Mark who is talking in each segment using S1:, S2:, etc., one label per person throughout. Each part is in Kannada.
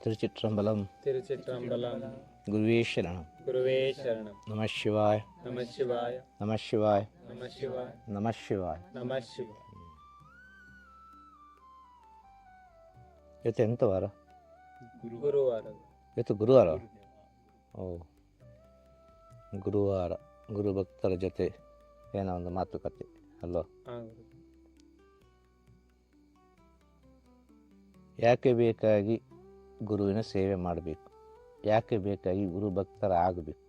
S1: திருச்சிற்றம்பலம்
S2: திருச்சிற்றம்பலம்
S1: குருவே சரணம்
S2: குருவே சரணம்
S1: நம சிவாய்
S2: நம சிவாய்
S1: நம சிவாய்
S2: நம சிவாய்
S1: நம சிவாய்
S2: நம சிவாய்
S1: ಇವತ್ತು ಎಂತ ವಾರ
S2: ಗುರುವಾರ
S1: ಇವತ್ತು ಗುರುವಾರ ಓ ಗುರುವಾರ ಗುರುಭಕ್ತರ ಜೊತೆ ಏನೋ ಒಂದು ಮಾತುಕತೆ ಅಲ್ವಾ ಯಾಕೆ ಬೇಕಾಗಿ ಗುರುವಿನ ಸೇವೆ ಮಾಡಬೇಕು. ಯಾಕೆ ಬೇಕಾಗಿ ಗುರು ಭಕ್ತರ ಆಗಬೇಕು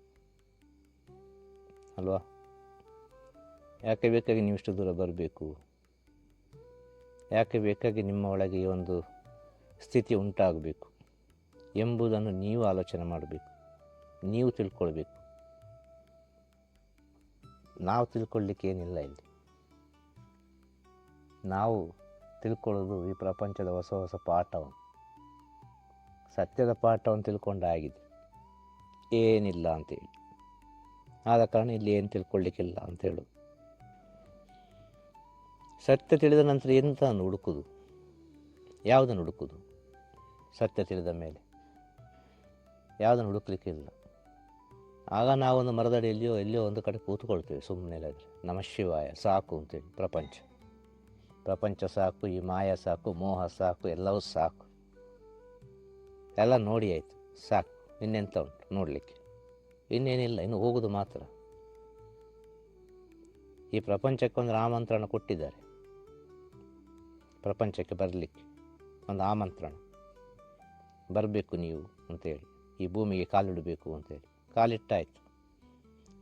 S1: ಅಲ್ವಾ? ಯಾಕೆ ಬೇಕಾಗಿ ನೀವು ಇಷ್ಟು ದೂರ ಬರಬೇಕು? ಯಾಕೆ ಬೇಕಾಗಿ ನಿಮ್ಮ ಒಳಗೆ ಒಂದು ಸ್ಥಿತಿ ಉಂಟಾಗಬೇಕು? ಎಂಬುದನ್ನು ನೀವು ಆಲೋಚನೆ ಮಾಡಬೇಕು. ನೀವು ತಿಳ್ಕೊಳ್ಬೇಕು. ನಾವು ತಿಳ್ಕೊಳ್ಳಿಕ್ಕೆ ಏನಿಲ್ಲ ಇಲ್ಲಿ. ನಾವು ತಿಳ್ಕೊಳ್ಳೋದು ಈ ಪ್ರಪಂಚದ ಹೊಸ ಹೊಸ ಪಾಠವನ್ನು ಸತ್ಯದ ಪಾಠವನ್ನು ತಿಳ್ಕೊಂಡಾಗಿದೆ. ಏನಿಲ್ಲ ಅಂತೇಳಿ. ಆದ ಕಾರಣ ಇಲ್ಲಿ ಏನು ತಿಳ್ಕೊಳ್ಳಿಕ್ಕಿಲ್ಲ ಅಂತೇಳು ಸತ್ಯ ತಿಳಿದ ನಂತರ ಎಂತ ಹುಡುಕುದು ಯಾವುದನ್ನು ಹುಡುಕುದು ಸತ್ಯ ತಿಳಿದ ಮೇಲೆ. ಯಾವುದನ್ನು ಹುಡುಕ್ಲಿಕ್ಕಿಲ್ಲ ಆಗ ನಾವೊಂದು ಮರದಡಿಯಲ್ಲಿಯೋ ಎಲ್ಲಿಯೋ ಒಂದು ಕಡೆ ಕೂತ್ಕೊಳ್ತೇವೆ ಸುಮ್ಮನೆ ಇಲ್ಲದ್ರೆ. ನಮ ಶಿವಾಯ, ಸಾಕು ಅಂತೇಳಿ. ಪ್ರಪಂಚ. ಪ್ರಪಂಚ ಸಾಕು, ಈ ಮಾಯ ಸಾಕು, ಮೋಹ ಸಾಕು, ಎಲ್ಲವೂ ಸಾಕು. ಎಲ್ಲ ನೋಡಿ ಆಯಿತು. ಸಾಕು. ಇನ್ನೆಂತ ಉಂಟು? ನೋಡಲಿಕ್ಕೆ. ಇನ್ನೇನಿಲ್ಲ, ಇನ್ನು ಹೋಗೋದು ಮಾತ್ರ. ಈ ಪ್ರಪಂಚಕ್ಕೆ ಒಂದು ಆಮಂತ್ರಣ ಕೊಟ್ಟಿದ್ದಾರೆ. ಪ್ರಪಂಚಕ್ಕೆ ಬರಲಿಕ್ಕೆ ಒಂದು ಆಮಂತ್ರಣ. ಬರಬೇಕು ನೀವು ಅಂತೇಳಿ ಈ ಭೂಮಿಗೆ ಕಾಲಿಡಬೇಕು ಅಂತೇಳಿ ಕಾಲಿಟ್ಟಾಯಿತು.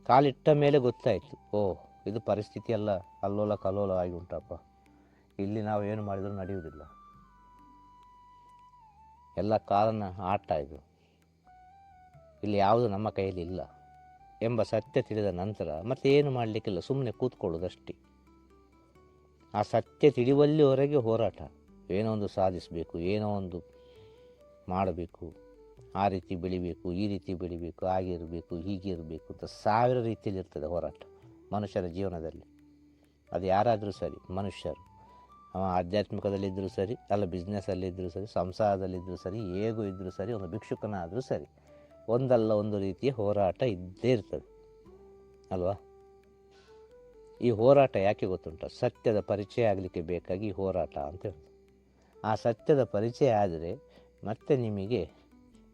S1: ಕಾಲಿಟ್ಟ ಮೇಲೆ ಗೊತ್ತಾಯಿತು. ಓ, ಇದು ಪರಿಸ್ಥಿತಿ ಎಲ್ಲ ಅಲ್ಲೋಲ ಕಲ್ಲೋಲ ಆಗಿ ಉಂಟಪ್ಪ. ಇಲ್ಲಿ ನಾವು ಏನು ಮಾಡಿದರೂ ನಡೆಯುವುದಿಲ್ಲ. ಎಲ್ಲ ಕಾಲನ ಆಟ ಇದು. ಇಲ್ಲಿ ಯಾವುದು ನಮ್ಮ ಕೈಯಲ್ಲಿ ಇಲ್ಲ ಎಂಬ ಸತ್ಯ ತಿಳಿದ ನಂತರ ಮತ್ತೆ ಏನು ಮಾಡಲಿಕ್ಕಿಲ್ಲ ಸುಮ್ಮನೆ ಕೂತ್ಕೊಳ್ಳೋದಷ್ಟೇ. ಆ ಸತ್ಯ ತಿಳಿವಲ್ಲಿವರೆಗೆ ಹೋರಾಟ. ಏನೋ ಒಂದು ಸಾಧಿಸಬೇಕು, ಏನೋ ಒಂದು ಮಾಡಬೇಕು, ಆ ರೀತಿ ಬೆಳಿಬೇಕು, ಈ ರೀತಿ ಬೆಳಿಬೇಕು ಆಗಿರಬೇಕು ಹೀಗಿರಬೇಕು ಅಂತ ಸಾವಿರ ರೀತಿಯಲ್ಲಿ ಇರ್ತದೆ ಹೋರಾಟ ಮನುಷ್ಯರ ಜೀವನದಲ್ಲಿ. ಅದು ಯಾರಾದರೂ ಸರಿ, ಮನುಷ್ಯರು. ಆಧ್ಯಾತ್ಮಿಕದಲ್ಲಿದ್ದರೂ ಸರಿ, ಅಲ್ಲ ಬಿಸ್ನೆಸ್ಸಲ್ಲಿದ್ದರೂ ಸರಿ ಸಂಸಾರದಲ್ಲಿದ್ದರೂ ಸರಿ, ಹೇಗೂ ಇದ್ದರೂ ಸರಿ, ಒಂದು ಭಿಕ್ಷುಕನಾದರೂ ಸರಿ, ಒಂದಲ್ಲ ಒಂದು ರೀತಿಯ ಹೋರಾಟ ಇದ್ದೇ ಇರ್ತದೆ. ಅಲ್ವಾ? ಈ ಹೋರಾಟ ಯಾಕೆ ಗೊತ್ತುಂಟ? ಸತ್ಯದ ಪರಿಚಯ ಆಗಲಿಕ್ಕೆ ಬೇಕಾಗಿ ಈ ಹೋರಾಟ ಅಂತ ಹೇಳ್ತಾರೆ. ಆ ಸತ್ಯದ ಪರಿಚಯ ಆದರೆ ಮತ್ತೆ ನಿಮಗೆ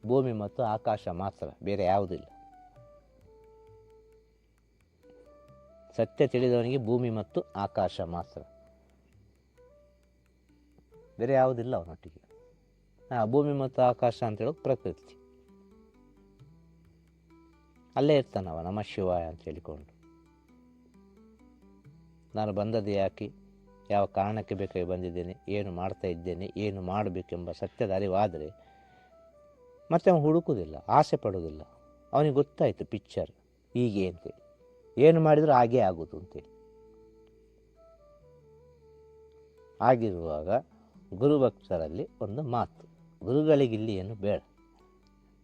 S1: ಭೂಮಿ ಮತ್ತು ಆಕಾಶ ಮಾತ್ರ, ಬೇರೆ ಯಾವುದಿಲ್ಲ ಸತ್ಯ ತಿಳಿದವನಿಗೆ ಭೂಮಿ ಮತ್ತು ಆಕಾಶ ಮಾತ್ರ. ಬೇರೆ ಯಾವುದಿಲ್ಲ ಅವನೊಟ್ಟಿಗೆ. ಆ ಭೂಮಿ ಮತ್ತು ಆಕಾಶ ಅಂತ ಹೇಳೋದು ಪ್ರಕೃತಿ. ಅಲ್ಲೇ ಇರ್ತಾನವ ನಮ್ಮ ಶಿವಾಯ ಅಂತ ಹೇಳಿಕೊಂಡು. ನಾನು ಬಂದದ್ದು ಯಾಕೆ? ಯಾವ ಕಾರಣಕ್ಕೆ ಬೇಕಾಗಿ ಬಂದಿದ್ದೇನೆ? ಏನು ಮಾಡ್ತಾ ಇದ್ದೇನೆ? ಏನು ಮಾಡಬೇಕೆಂಬ ಸತ್ಯದ ಅರಿವಾದರೆ ಮತ್ತೆ ಅವನು ಹುಡುಕುವುದಿಲ್ಲ, ಆಸೆ ಪಡೋದಿಲ್ಲ ಅವನಿಗೆ ಗೊತ್ತಾಯಿತು ಪಿಕ್ಚರ್ ಹೀಗೆ ಅಂತೇಳಿ. ಏನು ಮಾಡಿದರೂ ಹಾಗೇ ಆಗೋದು ಅಂತೇಳಿ. ಆಗಿರುವಾಗ ಗುರುಭಕ್ತರಲ್ಲಿ ಒಂದು ಮಾತು. ಗುರುಗಳಿಗೆ ಇಲ್ಲಿ ಏನು ಬೇಡ.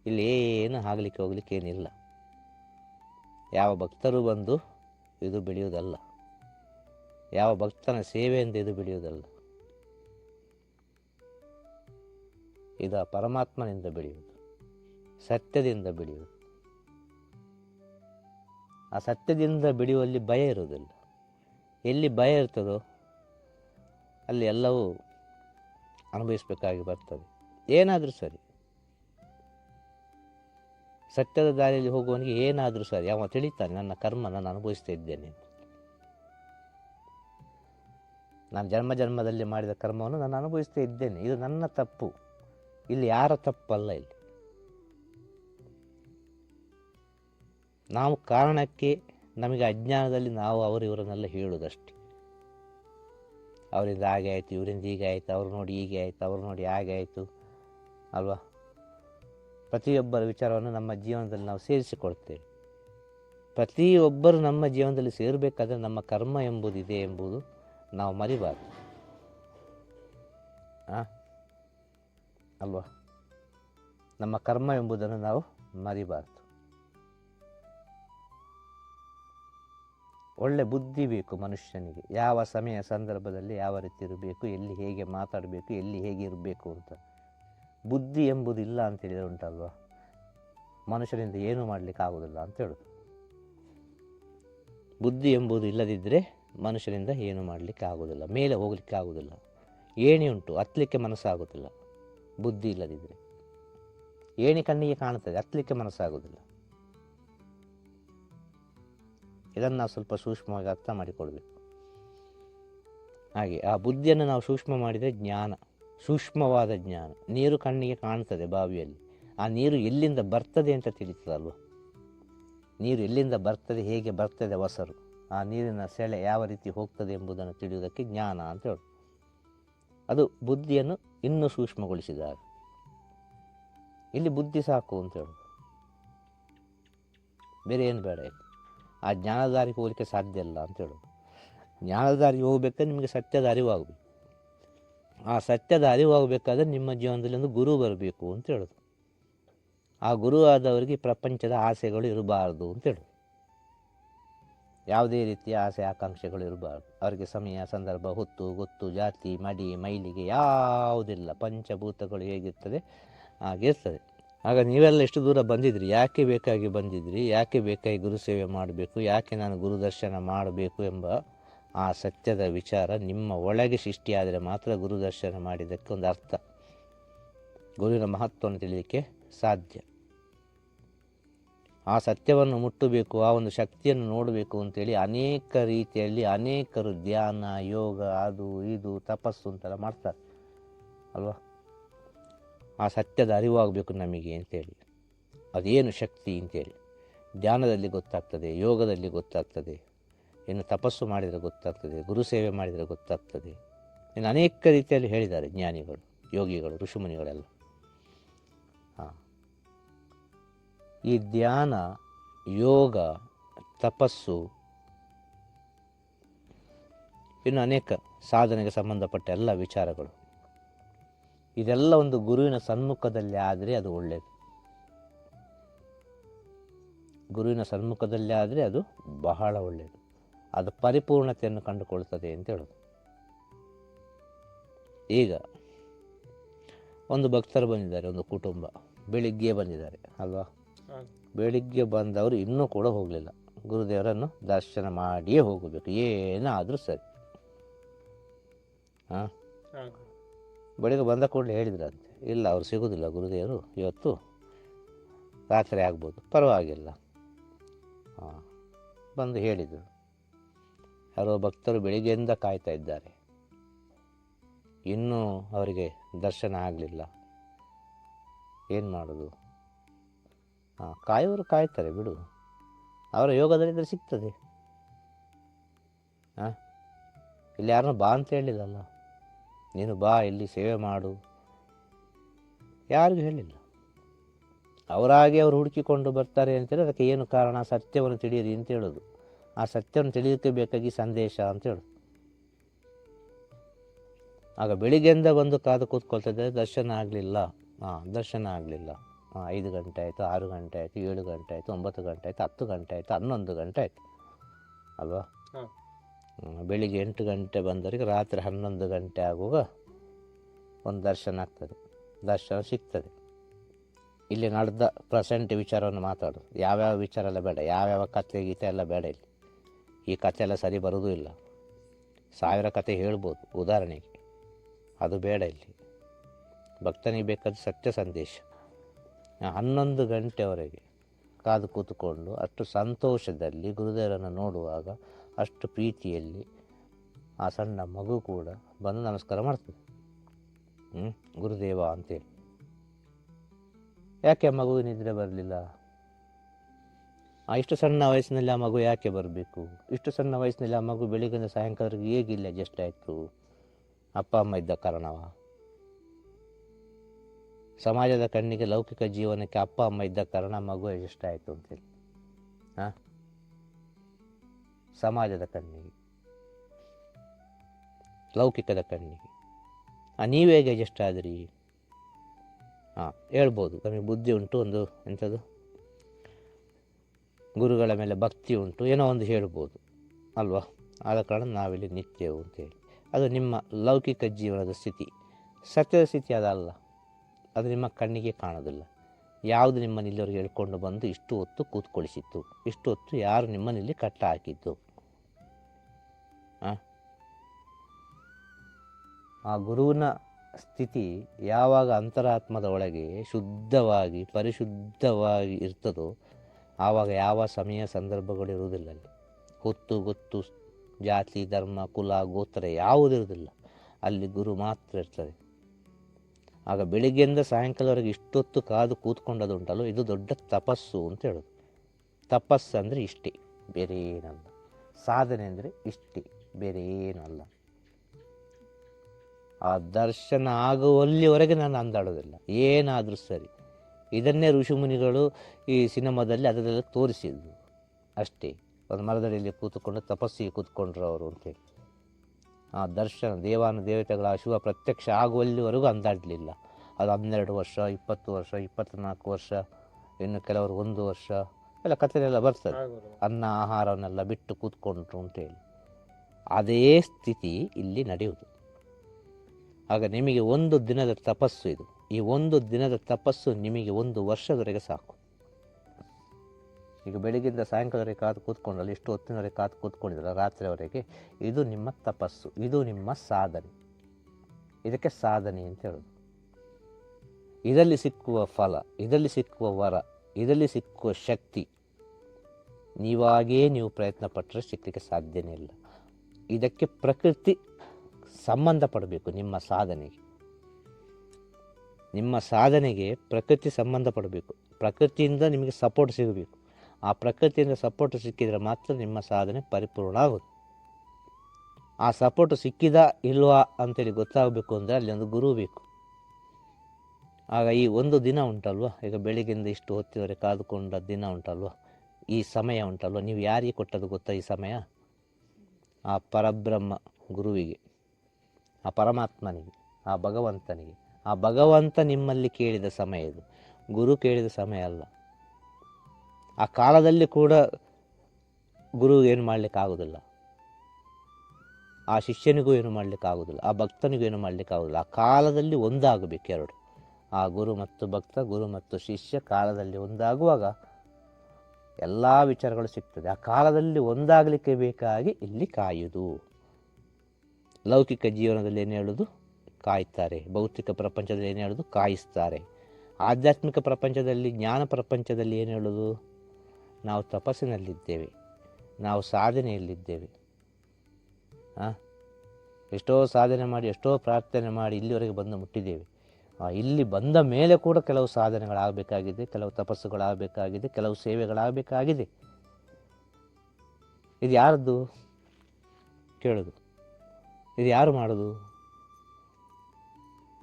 S1: ಇಲ್ಲಿ ಏನು ಆಗಲಿಕ್ಕೆ ಹೋಗ್ಲಿಕ್ಕೆ ಏನಿಲ್ಲ. ಯಾವ ಭಕ್ತರು ಬಂದು ಇದು ಬೆಳೆಯುವುದಲ್ಲ. ಯಾವ ಭಕ್ತನ ಸೇವೆಯಿಂದ ಇದು ಬೆಳೆಯುವುದಲ್ಲ. ಇದು ಪರಮಾತ್ಮನಿಂದ ಬೆಳೆಯುವುದು. ಸತ್ಯದಿಂದ ಬೆಳೆಯುವುದು. ಆ ಸತ್ಯದಿಂದ ಬೆಳೆಯುವಲ್ಲಿ ಭಯ ಇರುವುದಿಲ್ಲ. ಎಲ್ಲಿ ಭಯ ಇರ್ತದೋ ಅಲ್ಲಿ ಎಲ್ಲವೂ ಅನುಭವಿಸಬೇಕಾಗಿ ಬರ್ತದೆ. ಏನಾದರೂ ಸರಿ. ಸತ್ಯದ ದಾರಿಯಲ್ಲಿ ಹೋಗುವವನಿಗೆ ಏನಾದರೂ ಸರಿ. ಅವ ತಿಳಿತಾನೆ, ನನ್ನ ಕರ್ಮ ನಾನು ಅನುಭವಿಸ್ತಾ ಇದ್ದೇನೆ ನಾನು ಜನ್ಮ ಜನ್ಮದಲ್ಲಿ ಮಾಡಿದ ಕರ್ಮವನ್ನು ನಾನು ಅನುಭವಿಸ್ತಾ ಇದ್ದೇನೆ. ಇದು ನನ್ನ ತಪ್ಪು. ಇಲ್ಲಿ ಯಾರ ತಪ್ಪಲ್ಲ ಇಲ್ಲಿ. ನಾವು ಕಾರಣಕ್ಕೆ ನಮಗೆ ಅಜ್ಞಾನದಲ್ಲಿ ನಾವು ಅವರಿವರನ್ನೆಲ್ಲ ಹೇಳುವುದಷ್ಟೇ. ಅವರಿಂದ ಹಾಗೆ ಆಯಿತು, ಇವರಿಂದ ಹೀಗೆ ಆಯಿತು, ಅವ್ರು ನೋಡಿ ಹೀಗೆ ಆಯಿತು, ಅವ್ರು ನೋಡಿ ಹಾಗೆ ಆಯಿತು, ಅಲ್ವಾ? ಪ್ರತಿಯೊಬ್ಬರ ವಿಚಾರವನ್ನು ನಮ್ಮ ಜೀವನದಲ್ಲಿ ನಾವು ಸೇರಿಸಿಕೊಳ್ತೇವೆ. ಪ್ರತಿಯೊಬ್ಬರು ನಮ್ಮ ಜೀವನದಲ್ಲಿ ಸೇರಬೇಕಾದ್ರೆ ನಮ್ಮ ಕರ್ಮ ಎಂಬುದಿದೆ ಎಂಬುದು ನಾವು ಮರಿಬಾರ್ದು. ಹಾಂ ಅಲ್ವಾ? ನಮ್ಮ ಕರ್ಮ ಎಂಬುದನ್ನು ನಾವು ಮರಿಬಾರ್ದು. ಒಳ್ಳೆ ಬುದ್ಧಿ ಬೇಕು ಮನುಷ್ಯನಿಗೆ. ಯಾವ ಸಮಯ ಸಂದರ್ಭದಲ್ಲಿ ಯಾವ ರೀತಿ ಇರಬೇಕು, ಎಲ್ಲಿ ಹೇಗೆ ಮಾತಾಡಬೇಕು, ಎಲ್ಲಿ ಹೇಗೆ ಇರಬೇಕು ಅಂತ. ಬುದ್ಧಿ ಎಂಬುದು ಇಲ್ಲ ಅಂತೇಳಿದರೆ ಉಂಟಲ್ವ? ಮನುಷ್ಯರಿಂದ ಏನೂ ಮಾಡಲಿಕ್ಕೆ ಆಗೋದಿಲ್ಲ ಅಂತ ಹೇಳೋದು. ಬುದ್ಧಿ ಎಂಬುದು ಇಲ್ಲದಿದ್ದರೆ ಮನುಷ್ಯರಿಂದ ಏನು ಮಾಡಲಿಕ್ಕೆ ಆಗೋದಿಲ್ಲ. ಮೇಲೆ ಹೋಗಲಿಕ್ಕೆ ಆಗೋದಿಲ್ಲ. ಏಣಿ ಉಂಟು ಹತ್ತಲಿಕ್ಕೆ ಮನಸ್ಸಾಗೋದಿಲ್ಲ. ಬುದ್ಧಿ ಇಲ್ಲದಿದ್ದರೆ ಏಣಿ ಕಣ್ಣಿಗೆ ಕಾಣುತ್ತದೆ ಹತ್ತಲಿಕ್ಕೆ ಮನಸ್ಸಾಗೋದಿಲ್ಲ. ಇದನ್ನು ನಾವು ಸ್ವಲ್ಪ ಸೂಕ್ಷ್ಮವಾಗಿ ಅರ್ಥ ಮಾಡಿಕೊಳ್ಬೇಕು. ಹಾಗೆ, ಆ ಬುದ್ಧಿಯನ್ನು ನಾವು ಸೂಕ್ಷ್ಮ ಮಾಡಿದರೆ ಜ್ಞಾನ, ಸೂಕ್ಷ್ಮವಾದ ಜ್ಞಾನ. ನೀರು ಕಣ್ಣಿಗೆ ಕಾಣ್ತದೆ ಬಾವಿಯಲ್ಲಿ. ಆ ನೀರು ಎಲ್ಲಿಂದ ಬರ್ತದೆ ಅಂತ ತಿಳಿತದಲ್ವ? ನೀರು ಎಲ್ಲಿಂದ ಬರ್ತದೆ, ಹೇಗೆ ಬರ್ತದೆ ಹೊಸರು? ಆ ನೀರಿನ ಸೆಳೆ ಯಾವ ರೀತಿ ಹೋಗ್ತದೆ ಎಂಬುದನ್ನು ತಿಳಿಯುವುದಕ್ಕೆ ಜ್ಞಾನ ಅಂತ ಹೇಳು. ಅದು ಬುದ್ಧಿಯನ್ನು ಇನ್ನೂ ಸೂಕ್ಷ್ಮಗೊಳಿಸಿದಾಗ. ಇಲ್ಲಿ ಬುದ್ಧಿ ಸಾಕು ಅಂತ ಹೇಳಿ. ಬೇರೆ ಏನು ಬೇಡ ಆ ಜ್ಞಾನದಾರಿಗೆ ಹೋಗಲಿಕ್ಕೆ ಸಾಧ್ಯ ಇಲ್ಲ ಅಂತ ಹೇಳೋದು. ಜ್ಞಾನದಾರಿಗೆ ಹೋಗ್ಬೇಕಾದ್ರೆ ನಿಮಗೆ ಸತ್ಯದ ಅರಿವಾಗಬೇಕು ಆ ಸತ್ಯದ ಅರಿವಾಗಬೇಕಾದ್ರೆ ನಿಮ್ಮ ಜೀವನದಲ್ಲಿ ಒಂದು ಗುರು ಬರಬೇಕು ಅಂತ ಹೇಳೋದು. ಆ ಗುರು ಆದವರಿಗೆ ಪ್ರಪಂಚದ ಆಸೆಗಳು ಇರಬಾರ್ದು ಅಂತ ಹೇಳೋದು. ಯಾವುದೇ ರೀತಿಯ ಆಸೆ ಆಕಾಂಕ್ಷೆಗಳು ಇರಬಾರ್ದು. ಅವರಿಗೆ ಸಮಯ, ಸಂದರ್ಭ, ಹೊತ್ತು, ಗೊತ್ತು, ಜಾತಿ, ಮಡಿ, ಮೈಲಿಗೆ ಯಾವುದಿಲ್ಲ. ಪಂಚಭೂತಗಳು ಹೇಗಿರ್ತದೆ? ಹಾಗಿರ್ತದೆ ಆಗ ನೀವೆಲ್ಲ ಎಷ್ಟು ದೂರ ಬಂದಿದ್ರಿ. ಯಾಕೆ ಬೇಕಾಗಿ ಬಂದಿದ್ರಿ? ಯಾಕೆ ಬೇಕಾಗಿ ಗುರು ಸೇವೆ ಮಾಡಬೇಕು? ಯಾಕೆ ನಾನು ಗುರು ದರ್ಶನ ಮಾಡಬೇಕು ಎಂಬ ಆ ಸತ್ಯದ ವಿಚಾರ ನಿಮ್ಮ ಒಳಗೆ ಸೃಷ್ಟಿಯಾದರೆ ಮಾತ್ರ ಗುರು ದರ್ಶನ ಮಾಡಿದ್ದಕ್ಕೆ ಒಂದು ಅರ್ಥ. ಗುರುವಿನ ಮಹತ್ವವನ್ನು ತಿಳಿಯಲಿಕ್ಕೆ ಸಾಧ್ಯ. ಆ ಸತ್ಯವನ್ನು ಮುಟ್ಟಬೇಕು, ಆ ಒಂದು ಶಕ್ತಿಯನ್ನು ನೋಡಬೇಕು ಅಂತೇಳಿ ಅನೇಕ ರೀತಿಯಲ್ಲಿ ಅನೇಕರು ಧ್ಯಾನ, ಯೋಗ, ಅದು, ಇದು, ತಪಸ್ಸು ಅಂತೆಲ್ಲ ಮಾಡ್ತಾರೆ. ಅಲ್ವಾ? ಆ ಸತ್ಯದ ಅರಿವಾಗಬೇಕು ನಮಗೆ ಅಂತೇಳಿ. ಅದೇನು ಶಕ್ತಿ ಅಂತೇಳಿ. ಧ್ಯಾನದಲ್ಲಿ ಗೊತ್ತಾಗ್ತದೆ, ಯೋಗದಲ್ಲಿ ಗೊತ್ತಾಗ್ತದೆ, ಇನ್ನು ತಪಸ್ಸು ಮಾಡಿದರೆ ಗೊತ್ತಾಗ್ತದೆ, ಗುರು ಸೇವೆ ಮಾಡಿದರೆ ಗೊತ್ತಾಗ್ತದೆ. ಇನ್ನು ಅನೇಕ ರೀತಿಯಲ್ಲಿ ಹೇಳಿದ್ದಾರೆ ಜ್ಞಾನಿಗಳು, ಯೋಗಿಗಳು, ಋಷಿಮುನಿಗಳೆಲ್ಲ. ಹಾಂ. ಈ ಧ್ಯಾನ, ಯೋಗ, ತಪಸ್ಸು ಇನ್ನು ಅನೇಕ ಸಾಧನೆಗೆ ಸಂಬಂಧಪಟ್ಟ ಎಲ್ಲ ವಿಚಾರಗಳು. ಇದೆಲ್ಲ ಒಂದು ಗುರುವಿನ ಸನ್ಮುಖದಲ್ಲಿ ಆದರೆ ಅದು ಒಳ್ಳೆಯದು ಗುರುವಿನ ಸನ್ಮುಖದಲ್ಲಿ ಆದರೆ ಅದು ಬಹಳ ಒಳ್ಳೆಯದು ಅದು ಪರಿಪೂರ್ಣತೆಯನ್ನು ಕಂಡುಕೊಳ್ತದೆ ಅಂತ ಹೇಳೋದು. ಈಗ ಒಂದು ಭಕ್ತರು ಬಂದಿದ್ದಾರೆ, ಒಂದು ಕುಟುಂಬ. ಬೆಳಿಗ್ಗೆ ಬಂದಿದ್ದಾರೆ, ಅಲ್ವಾ? ಬೆಳಿಗ್ಗೆ ಬಂದವರು ಇನ್ನೂ ಕೂಡ ಹೋಗಲಿಲ್ಲ. ಗುರುದೇವರನ್ನು ದರ್ಶನ ಮಾಡಿಯೇ ಹೋಗಬೇಕು. ಏನಾದರೂ ಸರಿ. ಹಾಂ? ಬೆಳಿಗ್ಗೆ ಬಂದ ಕೂಡಲೇ ಹೇಳಿದ್ರಂತೆ, ಇಲ್ಲ, ಅವ್ರು ಸಿಗೋದಿಲ್ಲ ಗುರುದೇವರು, ಇವತ್ತು ರಾತ್ರಿ ಆಗ್ಬೋದು, ಪರವಾಗಿಲ್ಲ. ಹಾಂ, ಬಂದು ಹೇಳಿದರು ಯಾರೋ ಭಕ್ತರು ಬೆಳಿಗ್ಗೆಯಿಂದ ಕಾಯ್ತಾ ಇದ್ದಾರೆ. ಇನ್ನೂ ಅವರಿಗೆ ದರ್ಶನ ಆಗಲಿಲ್ಲ. ಏನು ಮಾಡೋದು? ಹಾಂ ಕಾಯೋರು ಕಾಯ್ತಾರೆ, ಬಿಡು. ಅವರ ಯೋಗದಲ್ಲಿದ್ದರೆ ಸಿಗ್ತದೆ. ಹಾಂ, ಇಲ್ಲಿ ಯಾರನ್ನೂ ಬಾ ಅಂತ ಹೇಳಿಲ್ಲಲ್ಲ? ನೀನು ಬಾ, ಇಲ್ಲಿ ಸೇವೆ ಮಾಡು. ಯಾರಿಗೂ ಹೇಳಿಲ್ಲ. ಅವರಾಗಿ ಅವರು ಹುಡುಕಿಕೊಂಡು ಬರ್ತಾರೆ ಅಂತೇಳಿ ಅದಕ್ಕೆ ಏನು ಕಾರಣ? ಸತ್ಯವನ್ನು ತಿಳಿಯಿರಿ ಅಂತ ಹೇಳೋದು. ಆ ಸತ್ಯವನ್ನು ತಿಳಿಯೋಕ್ಕೆ ಬೇಕಾಗಿ ಸಂದೇಶ ಅಂತ ಹೇಳೋದು. ಆಗ ಬೆಳಿಗ್ಗೆಯಿಂದ ಬಂದು ಕಾದು ಕೂತ್ಕೊಳ್ತಿದ್ದರೆ, ದರ್ಶನ ಆಗಲಿಲ್ಲ. ಹಾಂ ದರ್ಶನ ಆಗಲಿಲ್ಲ. ಹಾಂ ಐದು ಗಂಟೆ ಆಯಿತು, ಆರು ಗಂಟೆ ಆಯಿತು, ಏಳು ಗಂಟೆ ಆಯಿತು, ಒಂಬತ್ತು ಗಂಟೆ ಆಯಿತು, ಹತ್ತು ಗಂಟೆ ಆಯಿತು, ಹನ್ನೊಂದು ಗಂಟೆ ಆಯಿತು. ಅಲ್ವಾ? ಬೆಳಿಗ್ಗೆ ಎಂಟು ಗಂಟೆ ಬಂದವರಿಗೆ ರಾತ್ರಿ ಹನ್ನೊಂದು ಗಂಟೆ ಆಗುವಾಗ ಒಂದು ದರ್ಶನ ಆಗ್ತದೆ. ದರ್ಶನ ಸಿಗ್ತದೆ. ಇಲ್ಲಿ ನಡೆದ ಪ್ರೆಸೆಂಟ್ ವಿಚಾರವನ್ನು ಮಾತಾಡೋದು. ಯಾವ್ಯಾವ ವಿಚಾರ ಎಲ್ಲ ಬೇಡ. ಯಾವ್ಯಾವ ಕತೆ ಗೀತೆ ಎಲ್ಲ ಬೇಡ ಇಲ್ಲಿ. ಈ ಕಥೆ ಎಲ್ಲ ಸರಿ ಬರೋದೂ ಇಲ್ಲ. ಸಾವಿರ ಕತೆ ಹೇಳ್ಬೋದು ಉದಾಹರಣೆಗೆ. ಅದು ಬೇಡ ಇಲ್ಲಿ. ಭಕ್ತನಿಗೆ ಬೇಕಾದ ಸತ್ಯ ಸಂದೇಶ. ಹನ್ನೊಂದು ಗಂಟೆವರೆಗೆ ಕಾದು ಕೂತ್ಕೊಂಡು ಅಷ್ಟು ಸಂತೋಷದಲ್ಲಿ ಗುರುದೇವರನ್ನು ನೋಡುವಾಗ ಅಷ್ಟು ಪ್ರೀತಿಯಲ್ಲಿ ಆ ಸಣ್ಣ ಮಗು ಕೂಡ ಬಂದು ನಮಸ್ಕಾರ ಮಾಡ್ತದೆ. ಹ್ಞೂ ಗುರುದೇವ ಅಂತೇಳಿ. ಯಾಕೆ ಆ ಮಗು ನಿದ್ರೆ ಬರಲಿಲ್ಲ? ಆ ಇಷ್ಟು ಸಣ್ಣ ವಯಸ್ಸಿನಲ್ಲಿ ಆ ಮಗು ಯಾಕೆ ಬರಬೇಕು? ಇಷ್ಟು ಸಣ್ಣ ವಯಸ್ಸಿನಲ್ಲಿ ಆ ಮಗು ಬೆಳಿಗ್ಗೆಯಿಂದ ಸಾಯಂಕಾಲವರೆಗೆ ಹೇಗಿಲ್ಲ ಅಡ್ಜಸ್ಟ್ ಆಯಿತು? ಅಪ್ಪ, ಅಮ್ಮ ಇದ್ದ ಕಾರಣವ? ಸಮಾಜದ ಕಣ್ಣಿಗೆ ಲೌಕಿಕ ಜೀವನಕ್ಕೆ ಅಪ್ಪ, ಅಮ್ಮ ಇದ್ದ ಕಾರಣ ಮಗು ಅಡ್ಜಸ್ಟ್ ಆಯಿತು ಅಂತೇಳಿ. ಹಾಂ ಸಮಾಜದ ಕಣ್ಣಿಗೆ, ಲೌಕಿಕದ ಕಣ್ಣಿಗೆ. ನೀವು ಹೇಗೆ ಅಡ್ಜಸ್ಟ್ ಆದ್ರಿ? ಹಾಂ ಹೇಳ್ಬೋದು. ನಮಗೆ ಬುದ್ಧಿ ಉಂಟು ಒಂದು ಎಂಥದ್ದು ಗುರುಗಳ ಮೇಲೆ ಭಕ್ತಿ ಉಂಟು, ಏನೋ ಒಂದು ಹೇಳ್ಬೋದು. ಅಲ್ವಾ? ಆದ ಕಾರಣ ನಾವಿಲ್ಲಿ ನಿತ್ಯವು ಅಂತೇಳಿ ಅದು ನಿಮ್ಮ ಲೌಕಿಕ ಜೀವನದ ಸ್ಥಿತಿ. ಸತ್ಯದ ಸ್ಥಿತಿ ಅದಲ್ಲ. ಅದು ನಿಮ್ಮ ಕಣ್ಣಿಗೆ ಕಾಣೋದಿಲ್ಲ. ಯಾವುದು ನಿಮ್ಮ ಇಲ್ಲಿವರೆಗೆ ಹೇಳ್ಕೊಂಡು ಬಂದು ಇಷ್ಟು ಹೊತ್ತು ಕೂತ್ಕೊಳಿಸಿತ್ತು. ಇಷ್ಟು ಹೊತ್ತು ಯಾರು ನಿಮ್ಮನಲ್ಲಿ ಕಟ್ಟ ಹಾಕಿದ್ದು? ಆ ಗುರುವಿನ ಸ್ಥಿತಿ ಯಾವಾಗ ಅಂತರಾತ್ಮದ ಒಳಗೆ ಶುದ್ಧವಾಗಿ, ಪರಿಶುದ್ಧವಾಗಿ ಇರ್ತದೋ, ಆವಾಗ ಯಾವ ಸಮಯ ಸಂದರ್ಭಗಳು ಇರುವುದಿಲ್ಲ ಅಲ್ಲಿ. ಹೊತ್ತು, ಗೊತ್ತು, ಜಾತಿ, ಧರ್ಮ, ಕುಲ, ಗೋತ್ರ ಯಾವುದಿರುವುದಿಲ್ಲ ಅಲ್ಲಿ ಗುರು ಮಾತ್ರ ಇರ್ತದೆ. ಆಗ ಬೆಳಿಗ್ಗೆಯಿಂದ ಸಾಯಂಕಾಲವರೆಗೆ ಇಷ್ಟೊತ್ತು ಕಾದು ಕೂತ್ಕೊಂಡದುಂಟಲ್ಲೋ, ಇದು ದೊಡ್ಡ ತಪಸ್ಸು ಅಂತ ಹೇಳೋದು. ತಪಸ್ಸು ಅಂದರೆ ಇಷ್ಟೇ ಬೇರೆ ಏನಲ್ಲ ಸಾಧನೆ ಅಂದರೆ ಇಷ್ಟೇ ಬೇರೆ ಏನಲ್ಲ ಆ ದರ್ಶನ ಆಗುವಲ್ಲಿವರೆಗೆ ನಾನು ಅಂದಾಡೋದಿಲ್ಲ, ಏನಾದರೂ ಸರಿ. ಇದನ್ನೇ ಋಷಿಮುನಿಗಳು ಈ ಸಿನಿಮಾದಲ್ಲಿ ಅದರಲ್ಲಿ ತೋರಿಸಿದ್ರು ಅಷ್ಟೇ, ಒಂದು ಮರದಡಿಯಲ್ಲಿ ಕೂತ್ಕೊಂಡು ತಪಸ್ಸಿಗೆ ಕೂತ್ಕೊಂಡ್ರು ಅವರು ಅಂತೇಳಿ ಆ ದರ್ಶನ ದೇವಾನು ದೇವತೆಗಳ ಶಿವ ಪ್ರತ್ಯಕ್ಷ ಆಗುವಲ್ಲಿವರೆಗೂ ಅಂದಾಡಲಿಲ್ಲ ಅದು ಹನ್ನೆರಡು ವರ್ಷ ಇಪ್ಪತ್ತು ವರ್ಷ ಇಪ್ಪತ್ತ್ನಾಲ್ಕು ವರ್ಷ ಇನ್ನು ಕೆಲವರು ಒಂದು ವರ್ಷ ಎಲ್ಲ ಕಥೆಲೆಲ್ಲ ಬರ್ತದೆ. ಅನ್ನ ಆಹಾರವನ್ನೆಲ್ಲ ಬಿಟ್ಟು ಕೂತ್ಕೊಂಡ್ರು ಅಂತೇಳಿ. ಅದೇ ಸ್ಥಿತಿ ಇಲ್ಲಿ ನಡೆಯುವುದು. ಆಗ ನಿಮಗೆ ಒಂದು ದಿನದ ತಪಸ್ಸು ಇದು. ಈ ಒಂದು ದಿನದ ತಪಸ್ಸು ನಿಮಗೆ ಒಂದು ವರ್ಷದವರೆಗೆ ಸಾಕು. ಈಗ ಬೆಳಿಗ್ಗೆಯಿಂದ ಸಾಯಂಕಾಲವರೆಗೆ ಕಾದು ಕೂತ್ಕೊಂಡಲ್ಲ ಇಷ್ಟು ಹೊತ್ತಿನವರೆಗೆ ಕಾದು ಕೂತ್ಕೊಂಡಿದ್ರಲ್ಲ ರಾತ್ರಿವರೆಗೆ ಇದು ನಿಮ್ಮ ತಪಸ್ಸು, ಇದು ನಿಮ್ಮ ಸಾಧನೆ. ಇದಕ್ಕೆ ಸಾಧನೆ ಅಂತ ಹೇಳೋದು. ಇದರಲ್ಲಿ ಸಿಕ್ಕುವ ಫಲ, ಇದರಲ್ಲಿ ಸಿಕ್ಕುವ ವರ, ಇದರಲ್ಲಿ ಸಿಕ್ಕುವ ಶಕ್ತಿ, ನೀವಾಗೇ ನೀವು ಪ್ರಯತ್ನ ಪಟ್ಟರೆ ಸಿಕ್ಕಲಿಕ್ಕೆ ಸಾಧ್ಯನೇ ಇಲ್ಲ. ಇದಕ್ಕೆ ಪ್ರಕೃತಿ ಸಂಬಂಧಪಡಬೇಕು ನಿಮ್ಮ ಸಾಧನೆಗೆ. ನಿಮ್ಮ ಸಾಧನೆಗೆ ಪ್ರಕೃತಿ ಸಂಬಂಧಪಡಬೇಕು ಪ್ರಕೃತಿಯಿಂದ ನಿಮಗೆ ಸಪೋರ್ಟ್ ಸಿಗಬೇಕು. ಆ ಪ್ರಕೃತಿಯಿಂದ ಸಪೋರ್ಟ್ ಸಿಕ್ಕಿದರೆ ಮಾತ್ರ ನಿಮ್ಮ ಸಾಧನೆ ಪರಿಪೂರ್ಣ ಆಗುತ್ತೆ. ಆ ಸಪೋರ್ಟ್ ಸಿಕ್ಕಿದ ಇಲ್ವಾ ಅಂತೇಳಿ ಗೊತ್ತಾಗಬೇಕು ಅಂದರೆ ಅಲ್ಲಿ ಒಂದು ಗುರು ಬೇಕು. ಆಗ ಈ ಒಂದು ದಿನ ಉಂಟಲ್ವ? ಈಗ ಬೆಳಿಗ್ಗೆಯಿಂದ ಇಷ್ಟು ಹೊತ್ತಿವರೆ ಕಾದುಕೊಂಡ ದಿನ ಉಂಟಲ್ವ? ಈ ಸಮಯ ಉಂಟಲ್ವ? ನೀವು ಯಾರಿಗೆ ಕೊಟ್ಟದ್ದು ಗೊತ್ತಾ ಈ ಸಮಯ? ಆ ಪರಬ್ರಹ್ಮ ಗುರುವಿಗೆ, ಆ ಪರಮಾತ್ಮನಿಗೆ, ಆ ಭಗವಂತನಿಗೆ. ಆ ಭಗವಂತ ನಿಮ್ಮಲ್ಲಿ ಕೇಳಿದ ಸಮಯ ಇದು. ಗುರು ಕೇಳಿದ ಸಮಯ ಅಲ್ಲ. ಆ ಕಾಲದಲ್ಲಿ ಕೂಡ ಗುರು ಏನು ಮಾಡಲಿಕ್ಕಾಗೋದಿಲ್ಲ. ಆ ಶಿಷ್ಯನಿಗೂ ಏನು ಮಾಡಲಿಕ್ಕಾಗೋದಿಲ್ಲ. ಆ ಭಕ್ತನಿಗೂ ಏನು ಮಾಡಲಿಕ್ಕಾಗೋದಿಲ್ಲ. ಆ ಕಾಲದಲ್ಲಿ ಒಂದಾಗಬೇಕು ಎರಡು. ಆ ಗುರು ಮತ್ತು ಭಕ್ತ, ಗುರು ಮತ್ತು ಶಿಷ್ಯ ಕಾಲದಲ್ಲಿ ಒಂದಾಗುವಾಗ ಎಲ್ಲ ವಿಚಾರಗಳು ಸಿಗ್ತದೆ. ಆ ಕಾಲದಲ್ಲಿ ಒಂದಾಗಲಿಕ್ಕೆ ಬೇಕಾಗಿ ಇಲ್ಲಿ ಕಾಯುವುದು ಲೌಕಿಕ ಜೀವನದಲ್ಲಿ ಏನು ಹೇಳೋದು? ಕಾಯ್ತಾರೆ. ಭೌತಿಕ ಪ್ರಪಂಚದಲ್ಲಿ ಏನು ಹೇಳೋದು? ಕಾಯಿಸ್ತಾರೆ. ಆಧ್ಯಾತ್ಮಿಕ ಪ್ರಪಂಚದಲ್ಲಿ, ಜ್ಞಾನ ಪ್ರಪಂಚದಲ್ಲಿ ಏನು ಹೇಳೋದು? ನಾವು ತಪಸ್ಸಿನಲ್ಲಿದ್ದೇವೆ. ನಾವು ಸಾಧನೆಯಲ್ಲಿದ್ದೇವೆ. ಹಾಂ ಎಷ್ಟೋ ಸಾಧನೆ ಮಾಡಿ, ಎಷ್ಟೋ ಪ್ರಾರ್ಥನೆ ಮಾಡಿ ಇಲ್ಲಿವರೆಗೆ ಬಂದು ಮುಟ್ಟಿದ್ದೇವೆ. ಇಲ್ಲಿ ಬಂದ ಮೇಲೆ ಕೂಡ ಕೆಲವು ಸಾಧನೆಗಳಾಗಬೇಕಾಗಿದೆ, ಕೆಲವು ತಪಸ್ಸುಗಳಾಗಬೇಕಾಗಿದೆ, ಕೆಲವು ಸೇವೆಗಳಾಗಬೇಕಾಗಿದೆ. ಇದು ಯಾರದ್ದು? ಕೇಳೋದು. ಇದು ಯಾರು ಮಾಡೋದು?